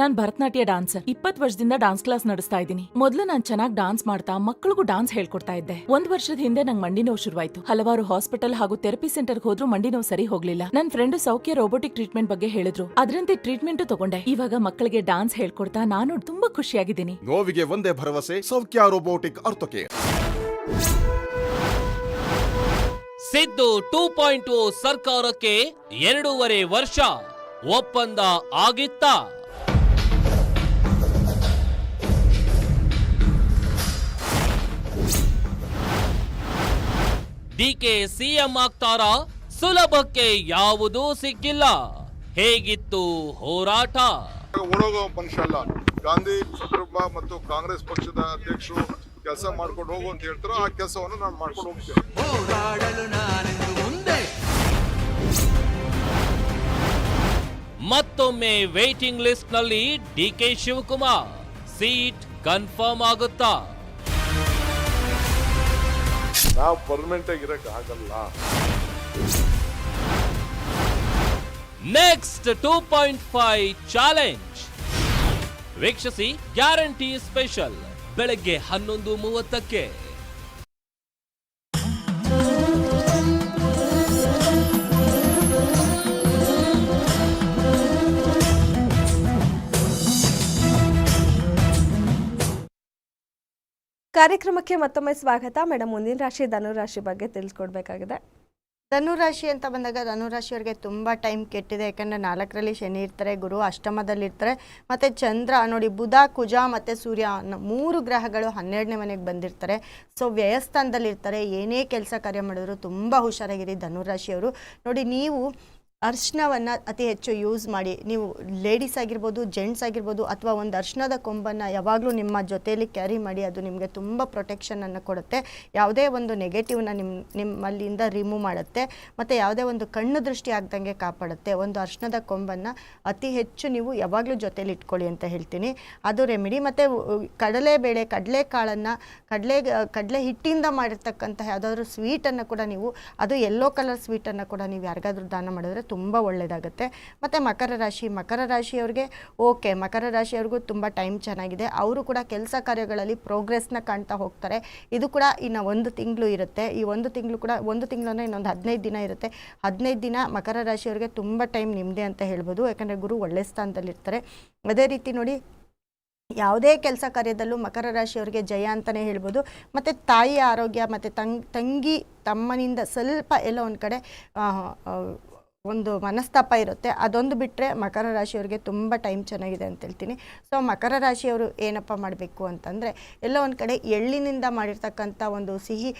Speaker 5: non Bharatanatyam dancer ಇಪ್ಪತ್ ವರ್ಷದಿಂದ ಡಾನ್ಸ್ ಕ್ಲಾಸ್ ನಡೆಸ್ತಾ ಇದ್ದೀನಿ. ಮೊದಲು ನಾನ್ ಚೆನ್ನಾಗಿ ಡಾನ್ಸ್ ಮಾಡ್ತಾ ಮಕ್ಕಳಿಗೂ ಡಾನ್ಸ್ ಹೇಳ್ಕೊಡ್ತಾ ಇದ್ದೆ. ಒಂದ್ ವರ್ಷದ ಹಿಂದೆ ನಂಗೆ ಮಂಡಿ ನೋವು ಶುರುವಾಯ್ತು. ಹಲವಾರು ಹಾಸ್ಪಿಟಲ್ ಹಾಗೂ ಥೆರಪಿ ಸೆಂಟರ್ ಹೋದ್ರು ಮಂಡಿ ನೋವು ಸರಿ ಹೋಗ್ಲಿಲ್ಲ. ನನ್ನ ಫ್ರೆಂಡ್ ಸೌಖ್ಯ ರೋಬೋಟಿಕ್ ಟ್ರೀಟ್ಮೆಂಟ್ ಬಗ್ಗೆ ಹೇಳಿದ್ರು. ಅದರಂತೆ ಟ್ರೀಟ್ಮೆಂಟ್ ತಗೊಂಡೆ. ಇವಾಗ ಮಕ್ಕಳಿಗೆ ಡಾನ್ಸ್ ಹೇಳ್ಕೊಡ್ತಾ ನಾನು ತುಂಬಾ ಖುಷಿಯಾಗಿದ್ದೀನಿ.
Speaker 6: ನೋವಿಗೆ ಒಂದೇ ಭರವಸೆ ಸೌಖ್ಯ ರೋಬೋಟಿಕ್ ಅರ್ಥಕ್ಕೆ.
Speaker 7: ಸಿದ್ದು ಟೂ ಪಾಯಿಂಟ್ ಸರ್ಕಾರಕ್ಕೆ ಎರಡೂವರೆ ವರ್ಷ ಒಪ್ಪಂದ ಆಗಿತ್ತಾ? ಡಿಕೆ ಸಿಎಂ ಆಗ್ತಾರಾ? ಸುಲಭಕ್ಕೆ ಯಾವುದೂ ಸಿಕ್ಕಿಲ್ಲ. ಹೇಗಿತ್ತು ಹೋರಾಟ?
Speaker 6: ಓಡೋಗೋ ಮನುಷ್ಯ ಅಲ್ಲ. ಗಾಂಧಿ ಕುಟುಂಬ ಮತ್ತು ಕಾಂಗ್ರೆಸ್ ಪಕ್ಷದ ಅಧ್ಯಕ್ಷರು ಕೆಲಸ ಮಾಡ್ಕೊಂಡು ಹೋಗು ಅಂತ ಹೇಳ್ತಾರೋ ಆ ಕೆಲಸವನ್ನು ನಾನು ಮಾಡ್ಕೊಂಡು ಹೋಗ್ತೇನೆ.
Speaker 7: ಮತ್ತೊಮ್ಮೆ ವೇಟಿಂಗ್ ಲಿಸ್ಟ್ನಲ್ಲಿ ಡಿಕೆ ಶಿವಕುಮಾರ್. ಸೀಟ್ ಕನ್ಫರ್ಮ್ ಆಗುತ್ತಾ?
Speaker 6: ನಾವು ಪರ್ಮನೆಂಟ್ ಆಗಿರಕ್ ಆಗಲ್ಲ.
Speaker 7: Next two point five challenge ವೀಕ್ಷಿಸಿ ಗ್ಯಾರಂಟಿ ಸ್ಪೆಷಲ್ ಬೆಳಗ್ಗೆ ಹನ್ನೊಂದು ಮೂವತ್ತಕ್ಕೆ.
Speaker 1: ಕಾರ್ಯಕ್ರಮಕ್ಕೆ ಮತ್ತೊಮ್ಮೆ ಸ್ವಾಗತ. ಮೇಡಮ್ ಮುಂದಿನ ರಾಶಿ ಧನುರಾಶಿ ಬಗ್ಗೆ ತಿಳಿಸ್ಕೊಡ್ಬೇಕಾಗಿದೆ.
Speaker 2: ಧನುರಾಶಿ ಅಂತ ಬಂದಾಗ ಧನುರಾಶಿಯವ್ರಿಗೆ ತುಂಬ ಟೈಮ್ ಕೆಟ್ಟಿದೆ. ಯಾಕಂದರೆ ನಾಲ್ಕರಲ್ಲಿ ಶನಿ ಇರ್ತಾರೆ, ಗುರು ಅಷ್ಟಮದಲ್ಲಿರ್ತಾರೆ. ಮತ್ತು ಚಂದ್ರ, ನೋಡಿ ಬುಧ, ಕುಜ ಮತ್ತು ಸೂರ್ಯ ಮೂರು ಗ್ರಹಗಳು ಹನ್ನೆರಡನೇ ಮನೆಗೆ ಬಂದಿರ್ತಾರೆ. ಸೊ ವ್ಯಯಸ್ಥಾನದಲ್ಲಿರ್ತಾರೆ. ಏನೇ ಕೆಲಸ ಕಾರ್ಯ ಮಾಡಿದ್ರು ತುಂಬ ಹುಷಾರಾಗಿರಿ ಧನುರಾಶಿಯವರು. ನೋಡಿ, ನೀವು ಅರ್ಶಿನವನ್ನು ಅತಿ ಹೆಚ್ಚು ಯೂಸ್ ಮಾಡಿ. ನೀವು ಲೇಡೀಸ್ ಆಗಿರ್ಬೋದು ಜೆಂಟ್ಸ್ ಆಗಿರ್ಬೋದು, ಅಥವಾ ಒಂದು ಅರ್ಶನದ ಕೊಂಬನ್ನು ಯಾವಾಗಲೂ ನಿಮ್ಮ ಜೊತೆಯಲ್ಲಿ ಕ್ಯಾರಿ ಮಾಡಿ, ಅದು ನಿಮಗೆ ತುಂಬ ಪ್ರೊಟೆಕ್ಷನನ್ನು ಕೊಡುತ್ತೆ. ಯಾವುದೇ ಒಂದು ನೆಗೆಟಿವ್ನ ನಿಮ್ಮ ನಿಮ್ಮಲ್ಲಿಂದ ರಿಮೂವ್ ಮಾಡುತ್ತೆ. ಮತ್ತು ಯಾವುದೇ ಒಂದು ಕಣ್ಣು ದೃಷ್ಟಿ ಆಗ್ದಂಗೆ ಕಾಪಾಡುತ್ತೆ. ಒಂದು ಅರ್ಶನದ ಕೊಂಬನ್ನು ಅತಿ ಹೆಚ್ಚು ನೀವು ಯಾವಾಗಲೂ ಜೊತೆಯಲ್ಲಿ ಇಟ್ಕೊಳ್ಳಿ ಅಂತ ಹೇಳ್ತೀನಿ. ಅದು ರೆಮಿಡಿ ಮತ್ತು ಕಡಲೆಬೇಳೆ ಕಡಲೆಕಾಳನ್ನು ಕಡಲೆ ಕಡಲೆ ಹಿಟ್ಟಿಂದ ಮಾಡಿರ್ತಕ್ಕಂಥ ಯಾವುದಾದ್ರೂ ಸ್ವೀಟನ್ನು ಕೂಡ ನೀವು, ಅದು ಯೆಲ್ಲೋ ಕಲರ್ ಸ್ವೀಟನ್ನು ಕೂಡ ನೀವು ಯಾರಿಗಾದ್ರೂ ದಾನ ಮಾಡಿದ್ರೆ ತುಂಬ ಒಳ್ಳೆಯದಾಗುತ್ತೆ ಮತ್ತು ಮಕರ ರಾಶಿ, ಮಕರ ರಾಶಿಯವ್ರಿಗೆ ಓಕೆ, ಮಕರ ರಾಶಿಯವ್ರಿಗೂ ತುಂಬ ಟೈಮ್ ಚೆನ್ನಾಗಿದೆ. ಅವರು ಕೂಡ ಕೆಲಸ ಕಾರ್ಯಗಳಲ್ಲಿ ಪ್ರೋಗ್ರೆಸ್ನ ಕಾಣ್ತಾ ಹೋಗ್ತಾರೆ. ಇದು ಕೂಡ ಇನ್ನು ಒಂದು ತಿಂಗಳು ಇರುತ್ತೆ. ಈ ಒಂದು ತಿಂಗಳು ಕೂಡ, ಒಂದು ತಿಂಗಳನ್ನ ಇನ್ನೊಂದು ಹದಿನೈದು ದಿನ ಇರುತ್ತೆ. ಹದಿನೈದು ದಿನ ಮಕರ ರಾಶಿಯವ್ರಿಗೆ ತುಂಬ ಟೈಮ್ ನಿಮ್ಮದೇ ಅಂತ ಹೇಳ್ಬೋದು. ಯಾಕಂದರೆ ಗುರು ಒಳ್ಳೆ ಸ್ಥಾನದಲ್ಲಿರ್ತಾರೆ. ಅದೇ ರೀತಿ ನೋಡಿ, ಯಾವುದೇ ಕೆಲಸ ಕಾರ್ಯದಲ್ಲೂ ಮಕರ ರಾಶಿಯವರಿಗೆ ಜಯ ಅಂತಲೇ ಹೇಳ್ಬೋದು. ಮತ್ತು ತಾಯಿಯ ಆರೋಗ್ಯ, ಮತ್ತು ತಂಗ್ ತಮ್ಮನಿಂದ ಸ್ವಲ್ಪ ಎಲ್ಲ ಒಂದು ಕಡೆ ಒಂದು ಮನಸ್ತಾಪ ಇರುತ್ತೆ. ಅದೊಂದು ಬಿಟ್ಟರೆ ಮಕರ ರಾಶಿಯವ್ರಿಗೆ ತುಂಬ ಟೈಮ್ ಚೆನ್ನಾಗಿದೆ ಅಂತ ಹೇಳ್ತೀನಿ. ಸೊ ಮಕರ ರಾಶಿಯವರು ಏನಪ್ಪ ಮಾಡಬೇಕು ಅಂತಂದರೆ, ಎಲ್ಲ ಒಂದು ಕಡೆ ಎಳ್ಳಿನಿಂದ ಮಾಡಿರ್ತಕ್ಕಂಥ ಒಂದು ಸಿಹಿ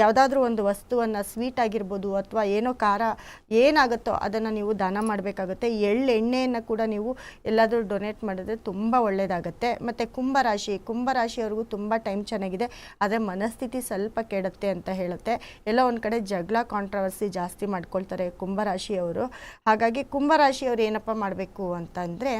Speaker 2: ಯಾವುದಾದ್ರೂ ಒಂದು ವಸ್ತುವನ್ನು ಸ್ವೀಟ್ ಆಗಿರ್ಬೋದು ಅಥವಾ ಏನೋ ಖಾರ ಏನಾಗುತ್ತೋ ಅದನ್ನು ನೀವು ದಾನ ಮಾಡಬೇಕಾಗುತ್ತೆ. ಎಳ್ಳು ಎಣ್ಣೆಯನ್ನು ಕೂಡ ನೀವು ಎಲ್ಲಾದರೂ ಡೊನೇಟ್ ಮಾಡಿದ್ರೆ ತುಂಬ ಒಳ್ಳೆಯದಾಗುತ್ತೆ ಮತ್ತು ಕುಂಭರಾಶಿ ಕುಂಭರಾಶಿಯವ್ರಿಗೂ ತುಂಬ ಟೈಮ್ ಚೆನ್ನಾಗಿದೆ. ಆದರೆ ಮನಸ್ಥಿತಿ ಸ್ವಲ್ಪ ಕೆಡುತ್ತೆ ಅಂತ ಹೇಳುತ್ತೆ. ಎಲ್ಲ ಒಂದು ಕಡೆ ಜಗಳ ಕಾಂಟ್ರವರ್ಸಿ ಜಾಸ್ತಿ ಮಾಡ್ಕೊಳ್ತಾರೆ ಕುಂಭರಾಶಿಯವರು ಹಾಗಾಗಿ ಕುಂಭರಾಶಿಯವರು ಏನಪ್ಪ ಮಾಡಬೇಕು ಅಂತಂದರೆ,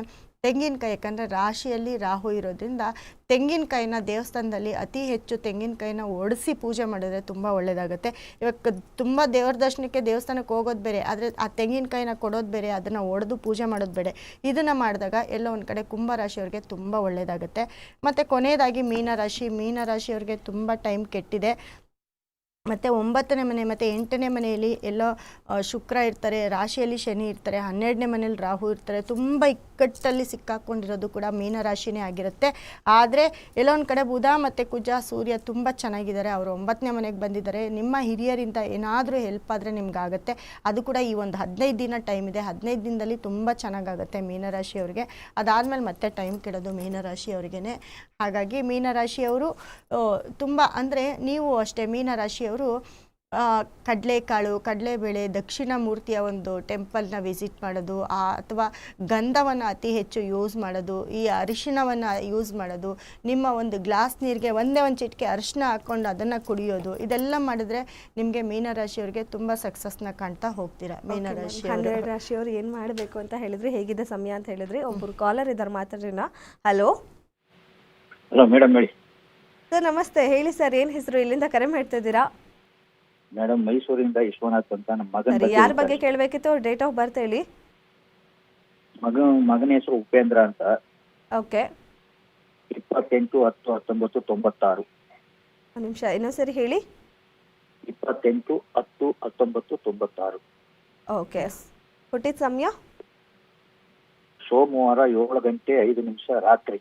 Speaker 2: ತೆಂಗಿನಕಾಯಿ ಯಾಕಂದರೆ ರಾಶಿಯಲ್ಲಿ ರಾಹು ಇರೋದ್ರಿಂದ ತೆಂಗಿನಕಾಯಿನ ದೇವಸ್ಥಾನದಲ್ಲಿ ಅತಿ ಹೆಚ್ಚು ತೆಂಗಿನಕಾಯಿನ ಒಡಿಸಿ ಪೂಜೆ ಮಾಡಿದ್ರೆ ತುಂಬ ಒಳ್ಳೆಯದಾಗುತ್ತೆ ಇವಾಗ ತುಂಬ ದೇವ್ರ ದರ್ಶನಕ್ಕೆ ದೇವಸ್ಥಾನಕ್ಕೆ ಹೋಗೋದು ಬೇರೆ, ಆದರೆ ಆ ತೆಂಗಿನಕಾಯಿನ ಕೊಡೋದು ಬೇರೆ, ಅದನ್ನು ಒಡೆದು ಪೂಜೆ ಮಾಡೋದು ಬೇರೆ, ಇದನ್ನು ಮಾಡಿದಾಗ ಎಲ್ಲ ಒಂದು ಕಡೆ ಕುಂಭರಾಶಿಯವ್ರಿಗೆ ತುಂಬ ಒಳ್ಳೆಯದಾಗುತ್ತೆ ಮತ್ತು ಕೊನೆಯದಾಗಿ ಮೀನರಾಶಿ, ಮೀನರಾಶಿಯವ್ರಿಗೆ ತುಂಬ ಟೈಮ್ ಕೆಟ್ಟಿದೆ. ಮತ್ತು ಒಂಬತ್ತನೇ ಮನೆ, ಮತ್ತು ಎಂಟನೇ ಮನೆಯಲ್ಲಿ ಎಲ್ಲ ಶುಕ್ರ ಇರ್ತಾರೆ, ರಾಶಿಯಲ್ಲಿ ಶನಿ ಇರ್ತಾರೆ, ಹನ್ನೆರಡನೇ ಮನೇಲಿ ರಾಹು ಇರ್ತಾರೆ, ತುಂಬ ಇಕ್ಕಟ್ಟಲ್ಲಿ ಸಿಕ್ಕಾಕೊಂಡಿರೋದು ಕೂಡ ಮೀನರಾಶಿನೇ ಆಗಿರುತ್ತೆ. ಆದರೆ ಎಲ್ಲೋ ಒಂದು ಕಡೆ ಬುಧ ಮತ್ತು ಕುಜ, ಸೂರ್ಯ ತುಂಬ ಚೆನ್ನಾಗಿದ್ದಾರೆ. ಅವರು ಒಂಬತ್ತನೇ ಮನೆಗೆ ಬಂದಿದ್ದಾರೆ. ನಿಮ್ಮ ಹಿರಿಯರಿಂದ ಏನಾದರೂ ಹೆಲ್ಪ್ ಆದರೆ ನಿಮ್ಗಾಗುತ್ತೆ. ಅದು ಕೂಡ ಈ ಒಂದು ಹದಿನೈದು ದಿನ ಟೈಮ್ ಇದೆ. ಹದಿನೈದು ದಿನದಲ್ಲಿ ತುಂಬ ಚೆನ್ನಾಗಾಗುತ್ತೆ ಮೀನರಾಶಿಯವ್ರಿಗೆ ಅದಾದಮೇಲೆ ಮತ್ತೆ ಟೈಮ್ ಕೆಡೋದು ಮೀನರಾಶಿಯವ್ರಿಗೇ ಹಾಗಾಗಿ ಮೀನರಾಶಿಯವರು ತುಂಬ ಅಂದರೆ ನೀವು ಅಷ್ಟೇ ಮೀನರಾಶಿಯವರು ಆ, ಕಡಲೆಕಾಳು ಕಡಲೆಬೇಳೆ ದಕ್ಷಿಣ ಮೂರ್ತಿಯ ಒಂದು ಟೆಂಪಲ್ನ ವಿಸಿಟ್ ಮಾಡೋದು ಆ ಅಥವಾ ಗಂಧವನ್ನು ಅತಿ ಹೆಚ್ಚು ಯೂಸ್ ಮಾಡೋದು ಈ ಅರಿಶಿಣವನ್ನು ಯೂಸ್ ಮಾಡೋದು ನಿಮ್ಮ ಒಂದು ಗ್ಲಾಸ್ ನೀರಿಗೆ ಒಂದೇ ಒಂದು ಚಿಟಿಕೆ ಅರಿಶಿಣ ಹಾಕ್ಕೊಂಡು ಅದನ್ನು ಕುಡಿಯೋದು ಇದೆಲ್ಲ ಮಾಡಿದ್ರೆ ನಿಮಗೆ ಮೀನರಾಶಿಯವ್ರಿಗೆ ತುಂಬ ಸಕ್ಸಸ್ನ ಕಾಣ್ತಾ ಹೋಗ್ತೀರಾ? ಮೀನರಾಶಿಯವರು.
Speaker 1: ಹನ್ನೆರಡು ರಾಶಿಯವರು ಏನು ಮಾಡಬೇಕು ಅಂತ ಹೇಳಿದ್ರೆ ಹೇಗಿದೆ ಸಮಯ ಅಂತ ಹೇಳಿದ್ರೆ ಒಬ್ಬರು ಕಾಲರ್ ಇದ್ದಾರೆ ಮಾತಾಡ್ರಿನ ಹಲೋ
Speaker 8: ಹಲೋ ಮೇಡಮ್ ಹೇಳಿ.
Speaker 1: ಸರ್ ನಮಸ್ತೆ. ಹೇಳಿ ಸರ್ ಏನು ಹೆಸರು? ಇಲ್ಲಿಂದ ಕರೆ ಮಾಡ್ತಾ ಇದ್ದೀರಾ?
Speaker 8: ಮೇಡಮ್ ಮೈಸೂರಿಂದ ವಿಶ್ವನಾಥ್ ಅಂತ ನಮ್ಮ ಮಗನ
Speaker 1: ಸರಿ ಯಾರ ಬಗ್ಗೆ. ಕೇಳಬೇಕಿತ್ತು? ಡೇಟ್ ಆಫ್ ಬರ್ತ್ ಹೇಳಿ.
Speaker 8: ಮಗ ಮಗನ ಹೆಸರು ಉಪೇಂದ್ರ ಅಂತ.
Speaker 1: ಓಕೆ.
Speaker 8: ಇಪ್ಪತ್ತೆಂಟು ಹತ್ತು ಹತ್ತೊಂಬತ್ತು ತೊಂಬತ್ತಾರು.
Speaker 1: ಒಂದು ನಿಮಿಷ ಇನ್ನೊಂದ್ಸರಿ ಹೇಳಿ.
Speaker 8: ಇಪ್ಪತ್ತೆಂಟು ಹತ್ತು ಹತ್ತೊಂಬತ್ತು ತೊಂಬತ್ತಾರು.
Speaker 1: ಓಕೆ. ಹುಟ್ಟಿದ ಸಮಯ?
Speaker 8: ಸೋಮವಾರ ಏಳು ಗಂಟೆ ಐದು ನಿಮಿಷ ರಾತ್ರಿ.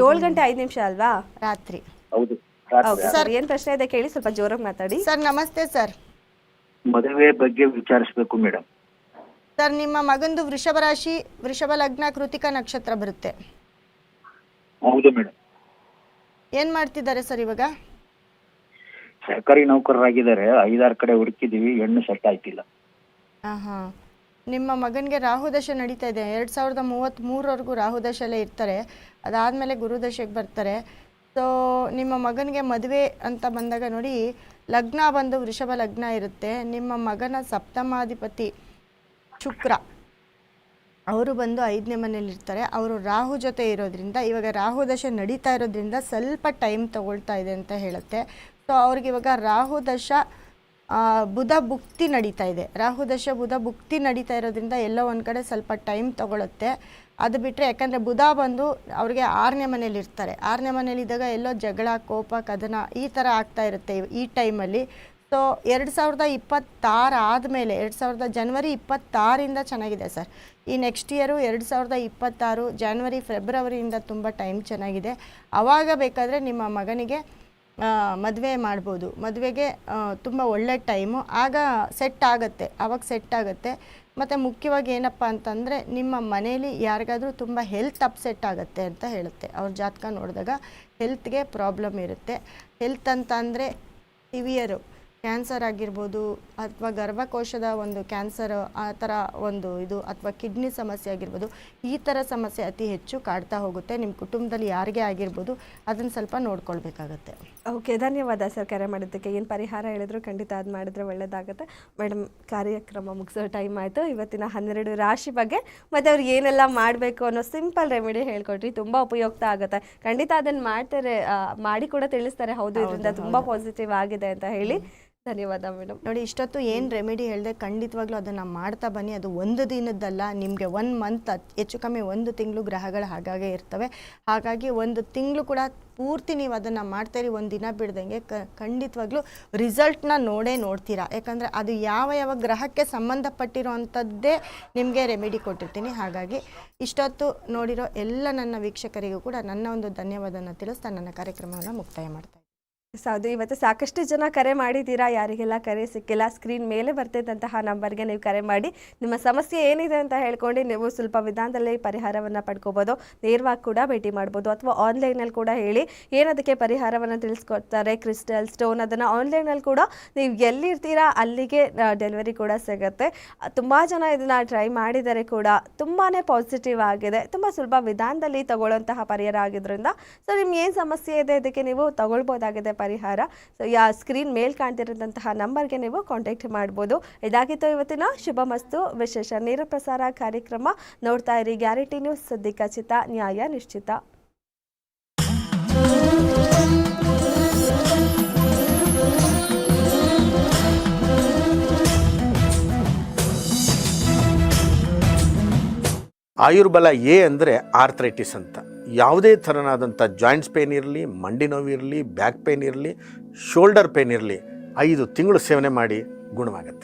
Speaker 2: ಏಳು ಗಂಟೆ ಐದು
Speaker 1: ನಿಮಿಷ ಅಲ್ವಾ?
Speaker 2: ರಾತ್ರಿ.
Speaker 8: ಹೌದು.
Speaker 1: Okay sir? ಏನ್ ಪ್ರಶ್ನೆ ಇದೆ ಕೇಳಿ ಸ್ವಲ್ಪ ಜೋರಾಗಿ ಮಾತಾಡಿ.
Speaker 2: ಸರ್ ನಮಸ್ತೆ ಸರ್.
Speaker 8: ಮದುವೆ ಬಗ್ಗೆ ವಿಚಾರಿಸಬೇಕು ಮೇಡಮ್.
Speaker 2: ಸರ್ ನಿಮ್ಮ ಮಗಂದು ವೃಷಭ ರಾಶಿ ವೃಷಭ ಲಗ್ನ ಕೃತಿಕ ನಕ್ಷತ್ರ ಬರುತ್ತೆ.
Speaker 8: ಹೌದು ಮೇಡಮ್.
Speaker 2: ಏನು ಮಾಡ್ತಿದ್ದಾರೆ ಸರ್ ಇವಾಗ?
Speaker 8: ಸರ್ಕಾರಿ ನೌಕರರಾಗಿದ್ದಾರೆ ಐದಾರು ಕಡೆ ಹುಡುಕಿದೀವಿ ಹೆಣ್ಣು ಸೆಟ್ ಆಯ್ತಿಲ್ಲ
Speaker 2: ನಿಮ್ಮ ಮಗನಿಗೆ ರಾಹುದಶ ನಡೀತಾ ಇದೆ. ಎರಡ್ ಸಾವಿರದ ರಾಹು ರಾಹುದಶಲ್ಲೇ ಇರ್ತಾರೆ. ಅದಾದ್ಮೇಲೆ ಗುರುದಶೆಗೆ ಬರ್ತಾರೆ. ಸೊ ನಿಮ್ಮ ಮಗನಿಗೆ ಮದುವೆ ಅಂತ ಬಂದಾಗ ನೋಡಿ, ಲಗ್ನ ಬಂದು ವೃಷಭ ಲಗ್ನ ಇರುತ್ತೆ. ನಿಮ್ಮ ಮಗನ ಸಪ್ತಮಾಧಿಪತಿ ಶುಕ್ರ ಅವರು ಬಂದು ಐದನೇ ಮನೇಲಿರ್ತಾರೆ ಅವರು ರಾಹು ಜೊತೆ ಇರೋದ್ರಿಂದ, ಇವಾಗ ರಾಹು ದಶೆ ನಡೀತಾ ಇರೋದ್ರಿಂದ ಸ್ವಲ್ಪ ಟೈಮ್ ತಗೊಳ್ತಾ ಇದೆ ಅಂತ ಹೇಳುತ್ತೆ. ಸೊ ಅವ್ರಿಗೆ ಇವಾಗ ರಾಹು ದಶ ಬುಧ ಭುಕ್ತಿ ನಡೀತಾ ಇದೆ. ರಾಹು ದಶ, ಬುಧ ಭುಕ್ತಿ ನಡೀತಾ ಇರೋದ್ರಿಂದ ಎಲ್ಲೋ ಒಂದು ಕಡೆ ಸ್ವಲ್ಪ ಟೈಮ್ ತಗೊಳುತ್ತೆ. ಅದು ಬಿಟ್ಟರೆ ಯಾಕಂದರೆ ಬುಧ ಬಂದು ಅವ್ರಿಗೆ ಆರನೇ ಮನೇಲಿ ಇರ್ತಾರೆ. ಆರನೇ ಮನೇಲಿ ಇದ್ದಾಗ ಎಲ್ಲೋ ಜಗಳ, ಕೋಪ, ಕದನ ಈ ಥರ ಆಗ್ತಾ ಇರುತ್ತೆ ಈ ಟೈಮಲ್ಲಿ. ಸೊ ಎರಡು ಸಾವಿರದ ಇಪ್ಪತ್ತಾರು ಆದಮೇಲೆ, ಎರಡು ಸಾವಿರದ ಜನವರಿ ಇಪ್ಪತ್ತಾರಿಂದ ಚೆನ್ನಾಗಿದೆ ಸರ್. ಈ ನೆಕ್ಸ್ಟ್ ಇಯರು ಎರಡು ಸಾವಿರದ ಇಪ್ಪತ್ತಾರು ಜಾನ್ವರಿ, ಫೆಬ್ರವರಿಯಿಂದ ತುಂಬ ಟೈಮ್ ಚೆನ್ನಾಗಿದೆ. ಆವಾಗ ಬೇಕಾದರೆ ನಿಮ್ಮ ಮಗನಿಗೆ ಮದುವೆ ಮಾಡ್ಬೋದು. ಮದುವೆಗೆ ತುಂಬ ಒಳ್ಳೆ ಟೈಮು. ಆಗ ಸೆಟ್ ಆಗುತ್ತೆ. ಆವಾಗ ಸೆಟ್ ಆಗುತ್ತೆ. ಮತ್ತು ಮುಖ್ಯವಾಗಿ ಏನಪ್ಪ ಅಂತಂದರೆ ನಿಮ್ಮ ಮನೇಲಿ ಯಾರಿಗಾದರೂ ತುಂಬ ಹೆಲ್ತ್ ಅಪ್ಸೆಟ್ ಆಗುತ್ತೆ ಅಂತ ಹೇಳುತ್ತೆ. ಅವ್ರ ಜಾತಕ ನೋಡಿದಾಗ ಹೆಲ್ತ್ಗೆ ಪ್ರಾಬ್ಲಮ್ ಇರುತ್ತೆ. ಹೆಲ್ತ್ ಅಂತ ಅಂದರೆ ಸಿವಿಯರು ಕ್ಯಾನ್ಸರ್ ಆಗಿರ್ಬೋದು ಅಥವಾ ಗರ್ಭಕೋಶದ ಒಂದು ಕ್ಯಾನ್ಸರ್ ಆ ಥರ ಒಂದು ಇದು ಅಥವಾ ಕಿಡ್ನಿ ಸಮಸ್ಯೆ ಆಗಿರ್ಬೋದು ಈ ಥರ ಸಮಸ್ಯೆ ಅತಿ ಹೆಚ್ಚು ಕಾಡ್ತಾ ಹೋಗುತ್ತೆ. ನಿಮ್ಮ ಕುಟುಂಬದಲ್ಲಿ ಯಾರಿಗೆ ಆಗಿರ್ಬೋದು ಅದನ್ನು ಸ್ವಲ್ಪ ನೋಡ್ಕೊಳ್ಬೇಕಾಗತ್ತೆ.
Speaker 1: ಓಕೆ ಧನ್ಯವಾದ ಸರ್ ಕರೆ ಮಾಡಿದ್ದಕ್ಕೆ. ಏನು ಪರಿಹಾರ ಹೇಳಿದ್ರು ಖಂಡಿತ ಅದು ಮಾಡಿದ್ರೆ ಒಳ್ಳೇದಾಗುತ್ತೆ. ಮೇಡಮ್ ಕಾರ್ಯಕ್ರಮ ಮುಗಿಸೋ ಟೈಮ್ ಆಯಿತು. ಇವತ್ತಿನ ಹನ್ನೆರಡು ರಾಶಿ ಬಗ್ಗೆ ಮತ್ತು ಅವ್ರಿಗೆ ಏನೆಲ್ಲ ಮಾಡಬೇಕು ಅನ್ನೋ ಸಿಂಪಲ್ ರೆಮಿಡಿ ಹೇಳ್ಕೊಟ್ರಿ. ತುಂಬ ಉಪಯುಕ್ತ ಆಗುತ್ತೆ. ಖಂಡಿತ ಅದನ್ನು ಮಾಡ್ತಾರೆ ಮಾಡಿ ಕೂಡ ತಿಳಿಸ್ತಾರೆ. ಹೌದು ಇದರಿಂದ ತುಂಬ ಪಾಸಿಟಿವ್ ಆಗಿದೆ ಅಂತ ಹೇಳಿ. ಧನ್ಯವಾದ ಮೇಡಮ್.
Speaker 2: ನೋಡಿ ಇಷ್ಟೊತ್ತು ಏನು ರೆಮಿಡಿ ಹೇಳಿದೆ ಖಂಡಿತವಾಗ್ಲೂ ಅದನ್ನು ಮಾಡ್ತಾ ಬನ್ನಿ. ಅದು ಒಂದು ದಿನದ್ದಲ್ಲ ನಿಮಗೆ ಒನ್ ಮಂತ್ ಹೆಚ್ಚು ಕಮ್ಮಿ ಒಂದು ತಿಂಗಳು ಗ್ರಹಗಳು ಹಾಗಾಗೆ ಇರ್ತವೆ. ಹಾಗಾಗಿ ಒಂದು ತಿಂಗಳು ಕೂಡ ಪೂರ್ತಿ ನೀವು ಅದನ್ನು ಮಾಡ್ತೀರಿ ಒಂದು ದಿನ ಬಿಡ್ದಂಗೆ ಕ ಖಂಡಿತವಾಗ್ಲೂ ರಿಸಲ್ಟ್ನ ನೋಡೇ ನೋಡ್ತೀರಾ. ಯಾಕಂದರೆ ಅದು ಯಾವ ಯಾವ ಗ್ರಹಕ್ಕೆ ಸಂಬಂಧಪಟ್ಟಿರೋ ಅಂಥದ್ದೇ ನಿಮಗೆ ರೆಮಿಡಿ ಕೊಟ್ಟಿರ್ತೀನಿ. ಹಾಗಾಗಿ ಇಷ್ಟೊತ್ತು ನೋಡಿರೋ ಎಲ್ಲ ನನ್ನ ವೀಕ್ಷಕರಿಗೂ ಕೂಡ ನನ್ನ ಒಂದು ಧನ್ಯವಾದನ ತಿಳಿಸ್ತಾ ನನ್ನ ಕಾರ್ಯಕ್ರಮವನ್ನು ಮುಕ್ತಾಯ ಮಾಡ್ತಾ ಇದ್ದೀನಿ.
Speaker 1: ಹೌದು ಇವತ್ತು ಸಾಕಷ್ಟು ಜನ ಕರೆ ಮಾಡಿದ್ದೀರಾ? ಯಾರಿಗೆಲ್ಲ ಕರೆ ಸಿಕ್ಕಿಲ್ಲ? ಸ್ಕ್ರೀನ್ ಮೇಲೆ ಬರ್ತಿದ್ದಂತಹ ನಂಬರ್ಗೆ ನೀವು ಕರೆ ಮಾಡಿ. ನಿಮ್ಮ ಸಮಸ್ಯೆ ಏನಿದೆ ಅಂತ ಹೇಳ್ಕೊಂಡು ನೀವು ಸ್ವಲ್ಪ ವಿಧಾನದಲ್ಲಿ ಪರಿಹಾರವನ್ನು ಪಡ್ಕೋಬೋದು. ನೇರವಾಗಿ ಕೂಡ ಭೇಟಿ ಮಾಡ್ಬೋದು. ಅಥವಾ ಆನ್ಲೈನಲ್ಲಿ ಕೂಡ ಹೇಳಿ. ಏನದಕ್ಕೆ ಪರಿಹಾರವನ್ನು ತಿಳಿಸ್ಕೊಡ್ತಾರೆ? ಕ್ರಿಸ್ಟಲ್ ಸ್ಟೋನ್ ಅದನ್ನು ಆನ್ಲೈನಲ್ಲಿ ಕೂಡ ನೀವು ಎಲ್ಲಿರ್ತೀರಾ? ಅಲ್ಲಿಗೆ ಡೆಲಿವರಿ ಕೂಡ ಸಿಗುತ್ತೆ. ತುಂಬ ಜನ ಇದನ್ನು ಟ್ರೈ ಮಾಡಿದರೆ ಕೂಡ ತುಂಬಾ ಪಾಸಿಟಿವ್ ಆಗಿದೆ. ತುಂಬ ಸುಲಭ ವಿಧಾನದಲ್ಲಿ ತಗೊಳ್ಳೋಂತಹ ಪರಿಹಾರ ಆಗಿದ್ದರಿಂದ ಸೊ ನಿಮ್ಗೆ ಏನು ಸಮಸ್ಯೆ ಇದೆ? ಇದಕ್ಕೆ ನೀವು ತಗೊಳ್ಬೋದಾಗಿದೆ ಪರಿಹಾರ. ಸೊ ಯಾ ಸ್ಕ್ರೀನ್ ಮೇಲ್ ಕಾಣ್ತಿರೋಂತಹ ನಂಬರ್ಗೆ ನೀವು ಕಾಂಟ್ಯಾಕ್ಟ್ ಮಾಡ್ಬೋದು. ಇದಾಗಿತ್ತು ಇವತ್ತಿನ ಶುಭ ಮಸ್ತು, ವಿಶೇಷ ನೇರ ಪ್ರಸಾರ ಕಾರ್ಯಕ್ರಮ. ನೋಡ್ತಾ ಇರಿ ಗ್ಯಾರಂಟಿ ನ್ಯೂಸ್ ಸುದ್ದಿ ಖಚಿತ, ನ್ಯಾಯ ನಿಶ್ಚಿತ.
Speaker 9: ಆಯುರ್ಬಲ ಎ ಅಂದರೆ ಆರ್ಥ್ರೈಟಿಸ್ ಅಂತ. ಯಾವುದೇ ಥರನಾದಂಥ ಜಾಯಿಂಟ್ಸ್ ಪೇನ್ ಇರಲಿ, ಮಂಡಿ ನೋವು ಇರಲಿ, ಬ್ಯಾಕ್ ಪೇನ್ ಇರಲಿ, ಶೋಲ್ಡರ್ ಪೇನ್ ಇರಲಿ, ಐದು ತಿಂಗಳು ಸೇವನೆ ಮಾಡಿ ಗುಣವಾಗುತ್ತೆ.